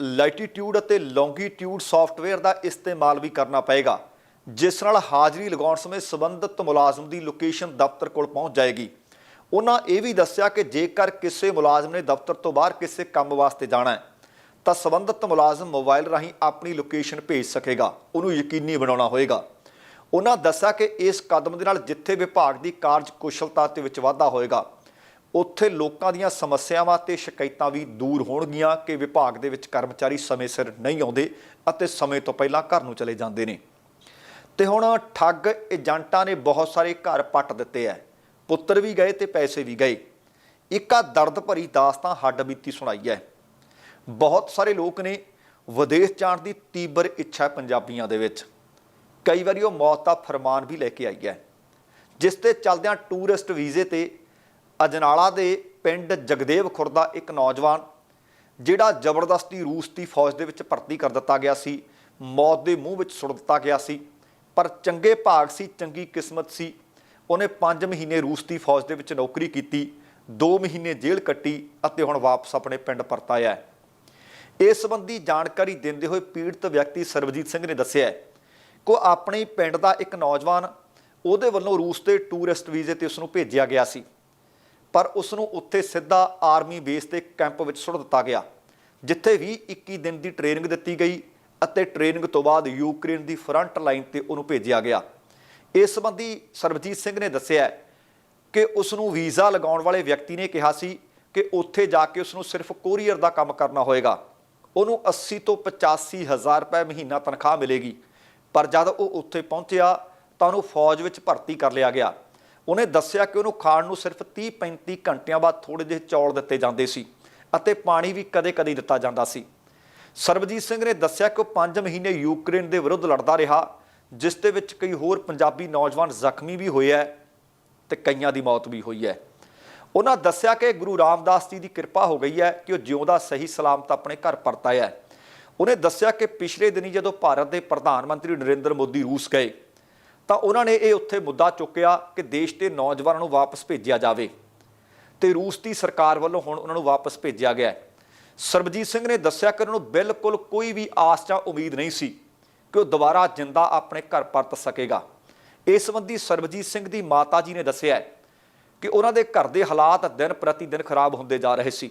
ਲੈਟੀਟਿਊਡ ਅਤੇ ਲੌਂਗੀਟਿਊਡ ਸੌਫਟਵੇਅਰ ਦਾ ਇਸਤੇਮਾਲ ਵੀ ਕਰਨਾ ਪਏਗਾ, ਜਿਸ ਨਾਲ ਹਾਜ਼ਰੀ ਲਗਾਉਣ ਸਮੇਂ ਸੰਬੰਧਿਤ ਮੁਲਾਜ਼ਮ ਦੀ ਲੋਕੇਸ਼ਨ ਦਫ਼ਤਰ ਕੋਲ ਪਹੁੰਚ ਜਾਏਗੀ। ਉਹਨਾਂ ਇਹ ਵੀ ਦੱਸਿਆ ਕਿ ਜੇਕਰ ਕਿਸੇ ਮੁਲਾਜ਼ਮ ਨੇ ਦਫ਼ਤਰ ਤੋਂ ਬਾਹਰ ਕਿਸੇ ਕੰਮ ਵਾਸਤੇ ਜਾਣਾ ਹੈ, ਤਾਂ ਸੰਬੰਧਿਤ ਮੁਲਾਜ਼ਮ ਮੋਬਾਈਲ ਰਾਹੀਂ ਆਪਣੀ ਲੋਕੇਸ਼ਨ ਭੇਜ ਸਕੇਗਾ, ਉਹਨੂੰ ਯਕੀਨੀ ਬਣਾਉਣਾ ਹੋਏਗਾ। ਉਹਨਾਂ ਦੱਸਿਆ ਕਿ ਇਸ ਕਦਮ ਦੇ ਨਾਲ ਜਿੱਥੇ ਵਿਭਾਗ ਦੀ ਕਾਰਜਕੁਸ਼ਲਤਾ ਤੇ ਵਿੱਚ ਵਾਧਾ ਹੋਏਗਾ ਉੱਥੇ ਲੋਕਾਂ ਦੀਆਂ ਸਮੱਸਿਆਵਾਂ ਤੇ ਸ਼ਿਕਾਇਤਾਂ ਵੀ ਦੂਰ ਹੋਣਗੀਆਂ ਕਿ ਵਿਭਾਗ ਦੇ ਵਿੱਚ ਕਰਮਚਾਰੀ ਸਮੇਂ ਸਿਰ ਨਹੀਂ ਆਉਂਦੇ ਅਤੇ ਸਮੇਂ ਤੋਂ ਪਹਿਲਾਂ ਘਰ ਨੂੰ ਚਲੇ ਜਾਂਦੇ ਨੇ। ਤੇ ਹੁਣ ਠੱਗ ਏਜੰਟਾਂ ਨੇ ਬਹੁਤ ਸਾਰੇ ਘਰ ਪੱਟ ਦਿੱਤੇ ਐ। ਪੁੱਤਰ ਵੀ ਗਏ ਤੇ ਪੈਸੇ ਵੀ ਗਏ। ਇੱਕ ਦਰਦ ਭਰੀ ਦਾਸਤਾਂ ਹੱਡ ਬੀਤੀ ਸੁਣਾਈ ਹੈ ਬਹੁਤ ਸਾਰੇ ਲੋਕ ਨੇ ਵਿਦੇਸ਼ ਜਾਣ ਦੀ ਤੀਬਰ ਇੱਛਾ ਪੰਜਾਬੀਆਂ ਦੇ ਵਿੱਚ। ਕਈ ਵਾਰੀ ਉਹ ਮੌਤ ਦਾ ਫਰਮਾਨ ਵੀ ਲੈ ਕੇ ਆਈ ਹੈ ਜਿਸ ਤੇ ਚਲਦਿਆਂ ਟੂਰਿਸਟ ਵੀਜ਼ੇ ਤੇ ਅਜਨਾਲਾ ਦੇ ਪਿੰਡ ਜਗਦੇਵ ਖੁਰਦਾ ਇੱਕ ਨੌਜਵਾਨ, ਜਿਹੜਾ ਜ਼ਬਰਦਸਤੀ ਰੂਸ ਦੀ ਫੌਜ ਦੇ ਵਿੱਚ ਭਰਤੀ ਕਰ ਦਿੱਤਾ ਗਿਆ ਸੀ, ਮੌਤ ਦੇ ਮੂੰਹ ਵਿੱਚ ਸੁੱਟ ਦਿੱਤਾ ਗਿਆ ਸੀ, ਪਰ ਚੰਗੇ ਭਾਗ ਸੀ, ਚੰਗੀ ਕਿਸਮਤ ਸੀ। ਉਹਨੇ 5 ਮਹੀਨੇ ਰੂਸ ਦੀ ਫੌਜ ਦੇ ਵਿੱਚ ਨੌਕਰੀ ਕੀਤੀ 2 ਮਹੀਨੇ ਜੇਲ੍ਹ ਕੱਟੀ ਅਤੇ ਹੁਣ ਵਾਪਸ ਆਪਣੇ ਪਿੰਡ ਪਰਤ ਆਇਆ ਹੈ। ਇਸ ਸੰਬੰਧੀ ਜਾਣਕਾਰੀ ਦਿੰਦੇ ਹੋਏ ਪੀੜਤ ਵਿਅਕਤੀ ਸਰਬਜੀਤ ਸਿੰਘ ਨੇ ਦੱਸਿਆ ਹੈ ਕਿ ਉਹ ਆਪਣੇ ਪਿੰਡ ਦਾ ਇੱਕ ਨੌਜਵਾਨ, ਉਹਦੇ ਵੱਲੋਂ ਰੂਸ ਦੇ ਟੂਰਿਸਟ ਵੀਜ਼ੇ ਤੇ ਉਸ ਨੂੰ ਭੇਜਿਆ ਗਿਆ ਸੀ। ਪਰ ਉਸ ਨੂੰ ਉੱਥੇ ਸਿੱਧਾ ਆਰਮੀ ਬੇਸ ਦੇ ਕੈਂਪ ਵਿੱਚ ਸੁੱਟ ਦਿੱਤਾ ਗਿਆ, ਜਿੱਥੇ ਵੀ 21 ਦਿਨ ਦੀ ਟ੍ਰੇਨਿੰਗ ਦਿੱਤੀ ਗਈ ਅਤੇ ਟ੍ਰੇਨਿੰਗ ਤੋਂ ਬਾਅਦ ਯੂਕਰੇਨ ਦੀ ਫਰੰਟ ਲਾਈਨ ਤੇ ਉਹਨੂੰ ਭੇਜਿਆ ਗਿਆ। ਇਸ ਸੰਬੰਧੀ ਸਰਬਜੀਤ ਸਿੰਘ ਨੇ ਦੱਸਿਆ ਕਿ ਉਸ ਨੂੰ ਵੀਜ਼ਾ ਲਗਾਉਣ ਵਾਲੇ ਵਿਅਕਤੀ ਨੇ ਕਿਹਾ ਸੀ ਕਿ ਉੱਥੇ ਜਾ ਕੇ ਉਸ ਨੂੰ ਸਿਰਫ ਕੋਰੀਅਰ ਦਾ ਕੰਮ ਕਰਨਾ ਹੋਏਗਾ। ਉਹਨੂੰ 80 ਤੋਂ 85 ਹਜ਼ਾਰ ਰੁਪਏ ਮਹੀਨਾ ਤਨਖਾਹ ਮਿਲੇਗੀ, ਪਰ ਜਦ ਉਹ ਉੱਥੇ ਪਹੁੰਚਿਆ ਤਾਂ ਉਹਨੂੰ ਫੌਜ ਵਿੱਚ ਭਰਤੀ ਕਰ ਲਿਆ ਗਿਆ। ਉਹਨੇ ਦੱਸਿਆ ਕਿ ਉਹਨੂੰ ਖਾਣ ਨੂੰ ਸਿਰਫ 30 35 ਘੰਟਿਆਂ ਬਾਅਦ ਥੋੜੇ ਜਿਹੇ ਚੌਲ ਦਿੱਤੇ ਜਾਂਦੇ ਸੀ ਅਤੇ ਪਾਣੀ ਵੀ ਕਦੇ-ਕਦੇ ਦਿੱਤਾ ਜਾਂਦਾ ਸੀ। ਸਰਬਜੀਤ ਸਿੰਘ ਨੇ ਦੱਸਿਆ ਕਿ ਉਹ 5 ਮਹੀਨੇ ਯੂਕਰੇਨ ਦੇ ਵਿਰੁੱਧ ਲੜਦਾ ਰਿਹਾ, ਜਿਸ ਦੇ ਵਿੱਚ ਕਈ ਹੋਰ ਪੰਜਾਬੀ ਨੌਜਵਾਨ ਜ਼ਖਮੀ ਵੀ ਹੋਏ ਹੈ ਤੇ ਕਈਆਂ ਦੀ ਮੌਤ ਵੀ ਹੋਈ ਹੈ ਉਹਨਾਂ ਦੱਸਿਆ ਕਿ ਗੁਰੂ ਰਾਮਦਾਸ ਜੀ ਦੀ ਕਿਰਪਾ ਹੋ ਗਈ ਹੈ ਕਿ ਉਹ ਜਿਉਂਦਾ ਸਹੀ ਸਲਾਮਤ ਆਪਣੇ ਘਰ ਪਰਤ ਹੈ ਉਹਨੇ ਦੱਸਿਆ ਕਿ ਪਿਛਲੇ ਦਿਨੀ ਜਦੋਂ ਭਾਰਤ ਦੇ ਪ੍ਰਧਾਨ ਮੰਤਰੀ ਨਰਿੰਦਰ ਮੋਦੀ ਰੂਸ ਗਏ ਤਾਂ ਉਹਨਾਂ ਨੇ ਇਹ ਉੱਥੇ ਮੁੱਦਾ ਚੁੱਕਿਆ ਕਿ ਦੇਸ਼ ਦੇ ਨੌਜਵਾਨਾਂ ਨੂੰ ਵਾਪਸ ਭੇਜਿਆ ਜਾਵੇ। ਤੇ ਰੂਸ ਦੀ ਸਰਕਾਰ ਵੱਲੋਂ ਹੁਣ ਉਹਨਾਂ ਨੂੰ ਵਾਪਸ ਭੇਜਿਆ ਗਿਆ ਹੈ। ਸਰਬਜੀਤ ਸਿੰਘ ਨੇ ਦੱਸਿਆ ਕਿ ਉਹਨਾਂ ਨੂੰ ਬਿਲਕੁਲ ਕੋਈ ਵੀ ਆਸ ਜਾਂ ਉਮੀਦ ਨਹੀਂ ਸੀ ਕਿ ਉਹ ਦੁਬਾਰਾ ਜਿੰਦਾ ਆਪਣੇ ਘਰ ਪਰਤ ਸਕੇਗਾ। ਇਸ ਸੰਬੰਧੀ ਸਰਬਜੀਤ ਸਿੰਘ ਦੀ ਮਾਤਾ ਜੀ ਨੇ ਦੱਸਿਆ ਕਿ ਉਹਨਾਂ ਦੇ ਘਰ ਦੇ ਹਾਲਾਤ ਦਿਨ ਪ੍ਰਤੀ ਦਿਨ ਖਰਾਬ ਹੁੰਦੇ ਜਾ ਰਹੇ ਸੀ।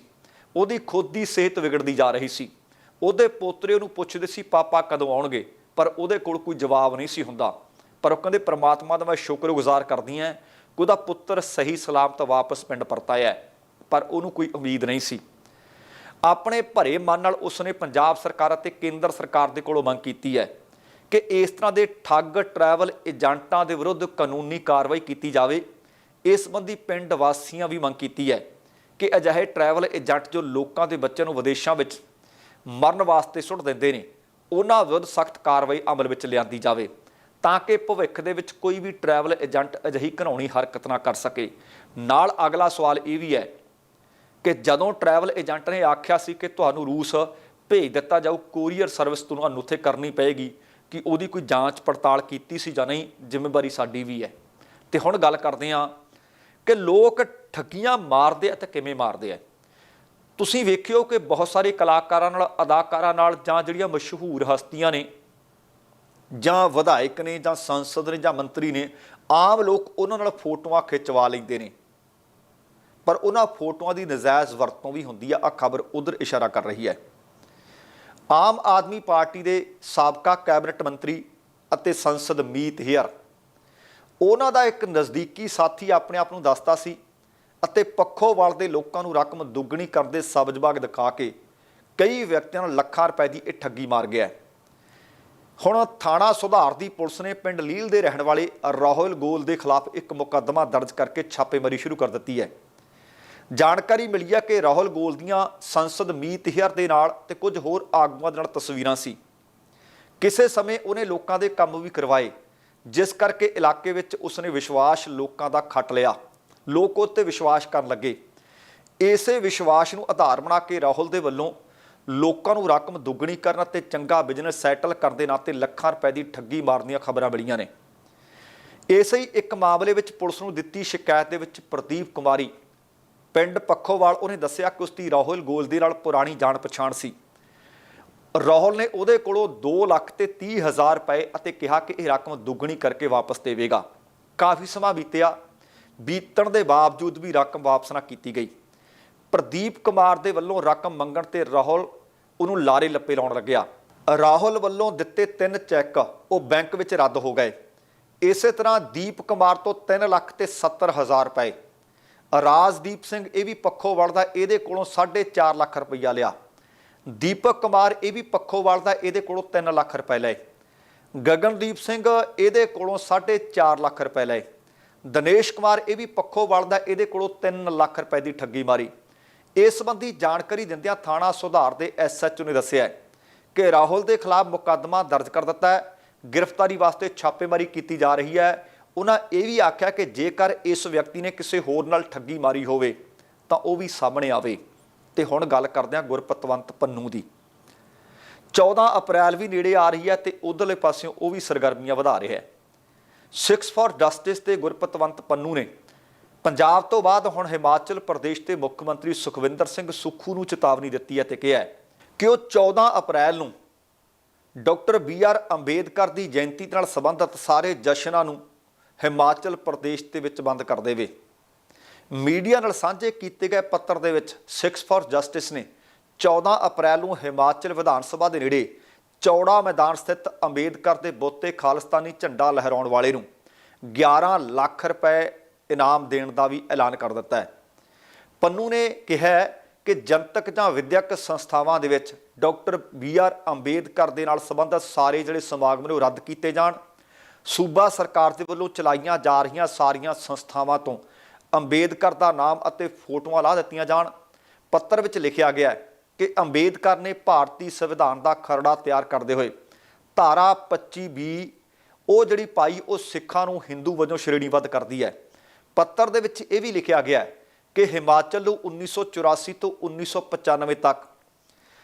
ਉਹਦੀ ਖੁਦ ਦੀ ਸਿਹਤ ਵਿਗੜਦੀ ਜਾ ਰਹੀ ਸੀ। ਉਹਦੇ ਪੋਤਰੇ ਉਹਨੂੰ ਪੁੱਛਦੇ ਸੀ, ਪਾਪਾ ਕਦੋਂ ਆਉਣਗੇ? ਪਰ ਉਹਦੇ ਕੋਲ ਕੋਈ ਜਵਾਬ ਨਹੀਂ ਸੀ ਹੁੰਦਾ। ਪਰ ਉਹ ਕਹਿੰਦੇ ਪ੍ਰਮਾਤਮਾ ਦਾ ਮੈਂ ਸ਼ੁਕਰਗੁਜ਼ਾਰ ਕਰਦੀ ਹਾਂ ਕਿ ਉਹਦਾ ਪੁੱਤਰ ਸਹੀ ਸਲਾਮਤ ਵਾਪਸ ਪਿੰਡ ਪਰਤ ਹੈ। ਪਰ ਉਹਨੂੰ ਕੋਈ ਉਮੀਦ ਨਹੀਂ ਸੀ ਆਪਣੇ ਭਰੇ ਮਨ ਨਾਲ ਉਸਨੇ ਪੰਜਾਬ ਸਰਕਾਰ ਅਤੇ ਕੇਂਦਰ ਸਰਕਾਰ ਦੇ ਕੋਲੋਂ ਮੰਗ ਕੀਤੀ ਹੈ ਕਿ ਇਸ ਤਰ੍ਹਾਂ ਦੇ ਠੱਗ ਟਰੈਵਲ ਏਜੰਟਾਂ ਦੇ ਵਿਰੁੱਧ ਕਾਨੂੰਨੀ ਕਾਰਵਾਈ ਕੀਤੀ ਜਾਵੇ ਇਸ ਸੰਬੰਧੀ ਪਿੰਡ ਵਾਸੀਆਂ ਵੀ ਮੰਗ ਕੀਤੀ ਹੈ ਕਿ ਅਜਿਹੇ ਟਰੈਵਲ ਏਜੰਟ ਜੋ ਲੋਕਾਂ ਦੇ ਬੱਚਿਆਂ ਨੂੰ ਵਿਦੇਸ਼ਾਂ ਵਿੱਚ ਮਰਨ ਵਾਸਤੇ ਸੁੱਟ ਦਿੰਦੇ ਨੇ, ਉਹਨਾਂ ਵਿਰੁੱਧ ਸਖਤ ਕਾਰਵਾਈ ਅਮਲ ਵਿੱਚ ਲਿਆਂਦੀ ਜਾਵੇ ਤਾਂ ਕਿ ਭਵਿੱਖ ਦੇ ਵਿੱਚ ਕੋਈ ਵੀ ਟਰੈਵਲ ਏਜੰਟ ਅਜਿਹੀ ਘਿਨਾਉਣੀ ਹਰਕਤ ਨਾ ਕਰ ਸਕੇ। ਨਾਲ ਅਗਲਾ ਸਵਾਲ ਇਹ ਵੀ ਹੈ ਕਿ ਜਦੋਂ ਟਰੈਵਲ ਏਜੰਟ ਨੇ ਆਖਿਆ ਸੀ ਕਿ ਤੁਹਾਨੂੰ ਰੂਸ ਭੇਜ ਦਿੱਤਾ ਜਾਊ ਕੋਰੀਅਰ ਸਰਵਿਸ ਤੁਹਾਨੂੰ ਉੱਥੇ ਕਰਨੀ ਪਏਗੀ ਕਿ ਉਹਦੀ ਕੋਈ ਜਾਂਚ ਪੜਤਾਲ ਕੀਤੀ ਸੀ ਜਾਂ ਨਹੀਂ, ਜ਼ਿੰਮੇਵਾਰੀ ਸਾਡੀ ਵੀ ਹੈ। ਤੇ ਹੁਣ ਗੱਲ ਕਰਦੇ ਹਾਂ ਕਿ ਲੋਕ ਠੱਗੀਆਂ ਮਾਰਦੇ ਆ ਤੇ ਕਿਵੇਂ ਮਾਰਦੇ ਆ। ਤੁਸੀਂ ਵੇਖਿਓ ਕਿ ਬਹੁਤ ਸਾਰੇ ਕਲਾਕਾਰਾਂ ਨਾਲ, ਅਦਾਕਾਰਾਂ ਨਾਲ ਜਾਂ ਜਿਹੜੀਆਂ ਮਸ਼ਹੂਰ ਹਸਤੀਆਂ ਨੇ ਜਾਂ ਵਿਧਾਇਕ ਨੇ ਜਾਂ ਸੰਸਦ ਨੇ ਜਾਂ ਮੰਤਰੀ ਨੇ, ਆਮ ਲੋਕ ਉਹਨਾਂ ਨਾਲ ਫੋਟੋਆਂ ਖਿਚਵਾ ਲੈਂਦੇ ਨੇ। ਪਰ ਉਹਨਾਂ ਫੋਟੋਆਂ ਦੀ ਨਜਾਇਜ਼ ਵਰਤੋਂ ਵੀ ਹੁੰਦੀ ਆ। ਆ ਖਬਰ ਉਧਰ ਇਸ਼ਾਰਾ ਕਰ ਰਹੀ ਹੈ। ਆਮ ਆਦਮੀ ਪਾਰਟੀ ਦੇ ਸਾਬਕਾ ਕੈਬਨਿਟ ਮੰਤਰੀ ਅਤੇ ਸੰਸਦ ਮੀਤ ਹੇਅਰ, ਉਹਨਾਂ ਦਾ ਇੱਕ ਨਜ਼ਦੀਕੀ ਸਾਥੀ ਆਪਣੇ ਆਪ ਨੂੰ ਦੱਸਦਾ ਸੀ ਅਤੇ ਪੱਖੋਵਾਲ ਦੇ ਲੋਕਾਂ ਨੂੰ ਰਕਮ ਦੁੱਗਣੀ ਕਰਦੇ ਸਬਜ਼ ਬਾਗ ਦਿਖਾ ਕੇ ਕਈ ਵਿਅਕਤੀਆਂ ਨੂੰ ਲੱਖਾਂ ਰੁਪਏ ਦੀ ਇਹ ਠੱਗੀ ਮਾਰ ਗਿਆ। ਹੈ। ਹੁਣ ਥਾਣਾ ਸੁਧਾਰ ਦੀ ਪੁਲਿਸ ਨੇ ਪਿੰਡ ਲੀਲ ਦੇ ਰਹਿਣ ਵਾਲੇ ਰਾਹੁਲ ਗੋਲ ਦੇ ਖਿਲਾਫ ਇੱਕ ਮੁਕੱਦਮਾ ਦਰਜ ਕਰਕੇ ਛਾਪੇਮਾਰੀ ਸ਼ੁਰੂ ਕਰ ਦਿੱਤੀ ਹੈ। ਜਾਣਕਾਰੀ ਮਿਲੀ ਹੈ ਕਿ ਰਾਹੁਲ ਗੋਲ ਦੀਆਂ ਸੰਸਦ ਮੀਤ ਹੇਅਰ ਦੇ ਨਾਲ ਤੇ ਕੁਝ ਹੋਰ ਆਗੂਆਂ ਦੇ ਨਾਲ ਤਸਵੀਰਾਂ ਸੀ। ਕਿਸੇ ਸਮੇਂ ਉਹਨੇ ਲੋਕਾਂ ਦੇ ਕੰਮ ਵੀ ਕਰਵਾਏ, ਜਿਸ ਕਰਕੇ ਇਲਾਕੇ ਵਿੱਚ ਉਸਨੇ ਵਿਸ਼ਵਾਸ ਲੋਕਾਂ ਦਾ ਖੱਟ ਲਿਆ। ਲੋਕ ਉਹ ਤੇ ਵਿਸ਼ਵਾਸ ਕਰਨ ਲੱਗੇ। ਇਸੇ ਵਿਸ਼ਵਾਸ ਨੂੰ ਆਧਾਰ ਬਣਾ ਕੇ ਰਾਹੁਲ ਦੇ ਵੱਲੋਂ ਲੋਕਾਂ ਨੂੰ ਰਕਮ ਦੁੱਗਣੀ ਕਰਨ ਅਤੇ ਚੰਗਾ ਬਿਜ਼ਨਸ ਸੈਟਲ ਕਰਨ ਦੇ ਨਾਤੇ ਲੱਖਾਂ ਰੁਪਏ ਦੀ ਠੱਗੀ ਮਾਰਨ ਦੀਆਂ ਖਬਰਾਂ ਮਿਲੀਆਂ ਨੇ। ਇਸੇ ਹੀ ਇੱਕ ਮਾਮਲੇ ਵਿੱਚ ਪੁਲਿਸ ਨੂੰ ਦਿੱਤੀ ਸ਼ਿਕਾਇਤ ਦੇ ਵਿੱਚ ਪ੍ਰਦੀਪ ਕੁਮਾਰੀ। ਪਿੰਡ ਪੱਖੋਵਾਲ, ਉਹਨੇ ਦੱਸਿਆ ਕਿ ਉਸਦੀ ਰਾਹੁਲ ਗੋਲਦੀ ਨਾਲ ਪੁਰਾਣੀ ਜਾਣ ਪਛਾਣ ਸੀ। ਰਾਹੁਲ ਨੇ ਉਹਦੇ ਕੋਲੋਂ 2 ਲੱਖ ਤੇ 30 ਹਜ਼ਾਰ ਰੁਪਏ ਅਤੇ ਕਿਹਾ ਕਿ ਇਹ ਰਕਮ ਦੁੱਗਣੀ ਕਰਕੇ ਵਾਪਸ ਦੇਵੇਗਾ। ਕਾਫੀ ਸਮਾਂ ਬੀਤਿਆ। ਬੀਤਣ ਦੇ ਬਾਵਜੂਦ ਵੀ ਰਕਮ ਵਾਪਸ ਨਾ ਕੀਤੀ ਗਈ। ਪ੍ਰਦੀਪ ਕੁਮਾਰ ਦੇ ਵੱਲੋਂ ਰਕਮ ਮੰਗਣ ਤੇ ਰਾਹੁਲ ਉਹਨੂੰ ਲਾਰੇ ਲੱਪੇ ਲਾਉਣ ਲੱਗਿਆ। ਰਾਹੁਲ ਵੱਲੋਂ ਦਿੱਤੇ ਤਿੰਨ ਚੈੱਕ, ਉਹ ਬੈਂਕ ਵਿੱਚ ਰੱਦ ਹੋ ਗਏ। ਇਸੇ ਤਰ੍ਹਾਂ ਦੀਪ ਕੁਮਾਰ ਤੋਂ 3 ਲੱਖ ਤੇ 70 ਹਜ਼ਾਰ ਰੁਪਏ। ਰਾਜਦੀਪ ਸਿੰਘ ਇਹ ਵੀ ਪੱਖੋਵਾਲ ਦਾ ਇਹਦੇ ਕੋਲੋਂ 4.5 ਲੱਖ ਰੁਪਈਆ ਲਿਆ। ਦੀਪਕ ਕੁਮਾਰ ਇਹ ਵੀ ਪੱਖੋਵਾਲ ਦਾ ਇਹਦੇ ਕੋਲੋਂ 3 ਲੱਖ ਰੁਪਏ ਲਏ। ਗਗਨਦੀਪ ਸਿੰਘ ਇਹਦੇ ਕੋਲੋਂ 4.5 ਲੱਖ ਰੁਪਏ ਲਏ। ਦਿਨੇਸ਼ ਕੁਮਾਰ ਇਹ ਵੀ ਪੱਖੋਵਾਲ ਦਾ ਇਹਦੇ ਕੋਲੋਂ 3 ਲੱਖ ਰੁਪਏ ਦੀ ਠੱਗੀ ਮਾਰੀ। ਇਸ ਸੰਬੰਧੀ ਜਾਣਕਾਰੀ ਦਿੰਦਿਆਂ ਥਾਣਾ ਸੁਧਾਰ ਦੇ ਐਸਐਚਓ ਨੇ ਦੱਸਿਆ ਕਿ ਰਾਹੁਲ ਦੇ ਖਿਲਾਫ ਮੁਕੱਦਮਾ ਦਰਜ ਕਰ ਦਿੱਤਾ ਹੈ। ਗ੍ਰਿਫਤਾਰੀ ਵਾਸਤੇ ਛਾਪੇਮਾਰੀ ਕੀਤੀ ਜਾ ਰਹੀ ਹੈ। ਉਹਨਾਂ ਇਹ ਵੀ ਆਖਿਆ ਕਿ ਜੇਕਰ ਇਸ ਵਿਅਕਤੀ ਨੇ ਕਿਸੇ ਹੋਰ ਨਾਲ ਠੱਗੀ ਮਾਰੀ ਹੋਵੇ, ਤਾਂ ਉਹ ਵੀ ਸਾਹਮਣੇ ਆਵੇ। ਤੇ ਹੁਣ ਗੱਲ ਕਰਦੇ ਹਾਂ ਗੁਰਪਤਵੰਤ ਪੰਨੂ ਦੀ। 14 ਅਪ੍ਰੈਲ ਵੀ ਨੇੜੇ ਆ ਰਹੀ ਹੈ ਤੇ ਉਧਰਲੇ ਪਾਸਿਓਂ ਉਹ ਵੀ ਸਰਗਰਮੀਆਂ ਵਧਾ ਰਿਹਾ ਹੈ। ਸਿਕਸ ਫਾਰ ਜਸਟਿਸ ਤੇ ਗੁਰਪਤਵੰਤ ਪੰਨੂ ਨੇ ਪੰਜਾਬ ਤੋਂ ਬਾਅਦ ਹੁਣ ਹਿਮਾਚਲ ਪ੍ਰਦੇਸ਼ ਦੇ ਮੁੱਖ ਮੰਤਰੀ ਸੁਖਵਿੰਦਰ ਸਿੰਘ ਸੁੱਖੂ ਨੂੰ ਚੇਤਾਵਨੀ ਦਿੱਤੀ ਹੈ ਤੇ ਕਿਹਾ ਕਿ ਉਹ 14 ਅਪ੍ਰੈਲ ਨੂੰ ਡਾਕਟਰ ਬੀ ਆਰ ਅੰਬੇਦਕਰ ਦੀ ਜਯੰਤੀ ਨਾਲ ਸੰਬੰਧਿਤ ਸਾਰੇ ਜਸ਼ਨਾਂ ਨੂੰ ਹਿਮਾਚਲ ਪ੍ਰਦੇਸ਼ ਦੇ ਵਿੱਚ ਬੰਦ ਕਰ ਦੇਵੇ। ਮੀਡੀਆ ਨਾਲ ਸਾਂਝੇ ਕੀਤੇ ਗਏ ਪੱਤਰ ਦੇ ਵਿੱਚ ਸਿਕਸ ਫਾਰ ਜਸਟਿਸ ਨੇ 14 ਅਪ੍ਰੈਲ ਨੂੰ ਹਿਮਾਚਲ ਵਿਧਾਨ ਸਭਾ ਦੇ ਨੇੜੇ ਚੌੜਾ ਮੈਦਾਨ ਸਥਿਤ ਅੰਬੇਦਕਰ ਦੇ ਬੋਤੇ ਖਾਲਿਸਤਾਨੀ ਝੰਡਾ ਲਹਿਰਾਉਣ ਵਾਲੇ ਨੂੰ 11 ਲੱਖ ਰੁਪਏ ਇਨਾਮ ਦੇਣ ਦਾ ਵੀ ਐਲਾਨ ਕਰ ਦਿੱਤਾ ਹੈ। ਪੰਨੂ ਨੇ ਕਿਹਾ ਕਿ ਜਨਤਕ ਜਾਂ ਵਿਦਿਅਕ ਸੰਸਥਾਵਾਂ ਦੇ ਵਿੱਚ ਡਾਕਟਰ ਬੀ ਆਰ ਅੰਬੇਦਕਰ ਦੇ ਨਾਲ ਸੰਬੰਧਿਤ ਸਾਰੇ ਜਿਹੜੇ ਸਮਾਗਮ ਨੇ ਉਹ ਰੱਦ ਕੀਤੇ ਜਾਣ। ਸੂਬਾ ਸਰਕਾਰ ਦੇ ਵੱਲੋਂ ਚਲਾਈਆਂ ਜਾ ਰਹੀਆਂ ਸਾਰੀਆਂ ਸੰਸਥਾਵਾਂ ਤੋਂ ਅੰਬੇਦਕਰ ਦਾ ਨਾਮ ਅਤੇ ਫੋਟੋਆਂ ਲਾ ਦਿੱਤੀਆਂ ਜਾਣ। ਪੱਤਰ ਵਿੱਚ ਲਿਖਿਆ ਗਿਆ ਹੈ ਕਿ ਅੰਬੇਦਕਰ ਨੇ ਭਾਰਤੀ ਸੰਵਿਧਾਨ ਦਾ ਖਰੜਾ ਤਿਆਰ ਕਰਦੇ ਹੋਏ ਧਾਰਾ 25 ਬੀ ਉਹ ਜਿਹੜੀ ਪਾਈ ਉਹ ਸਿੱਖਾਂ ਨੂੰ ਹਿੰਦੂ ਵਜੋਂ ਸ਼੍ਰੇਣੀਬੱਧ ਕਰਦੀ ਹੈ। ਪੱਤਰ ਦੇ ਵਿੱਚ ਇਹ ਵੀ ਲਿਖਿਆ ਗਿਆ ਹੈ ਕਿ ਹਿਮਾਚਲ ਨੂੰ 1984 ਤੋਂ 1995 ਤੱਕ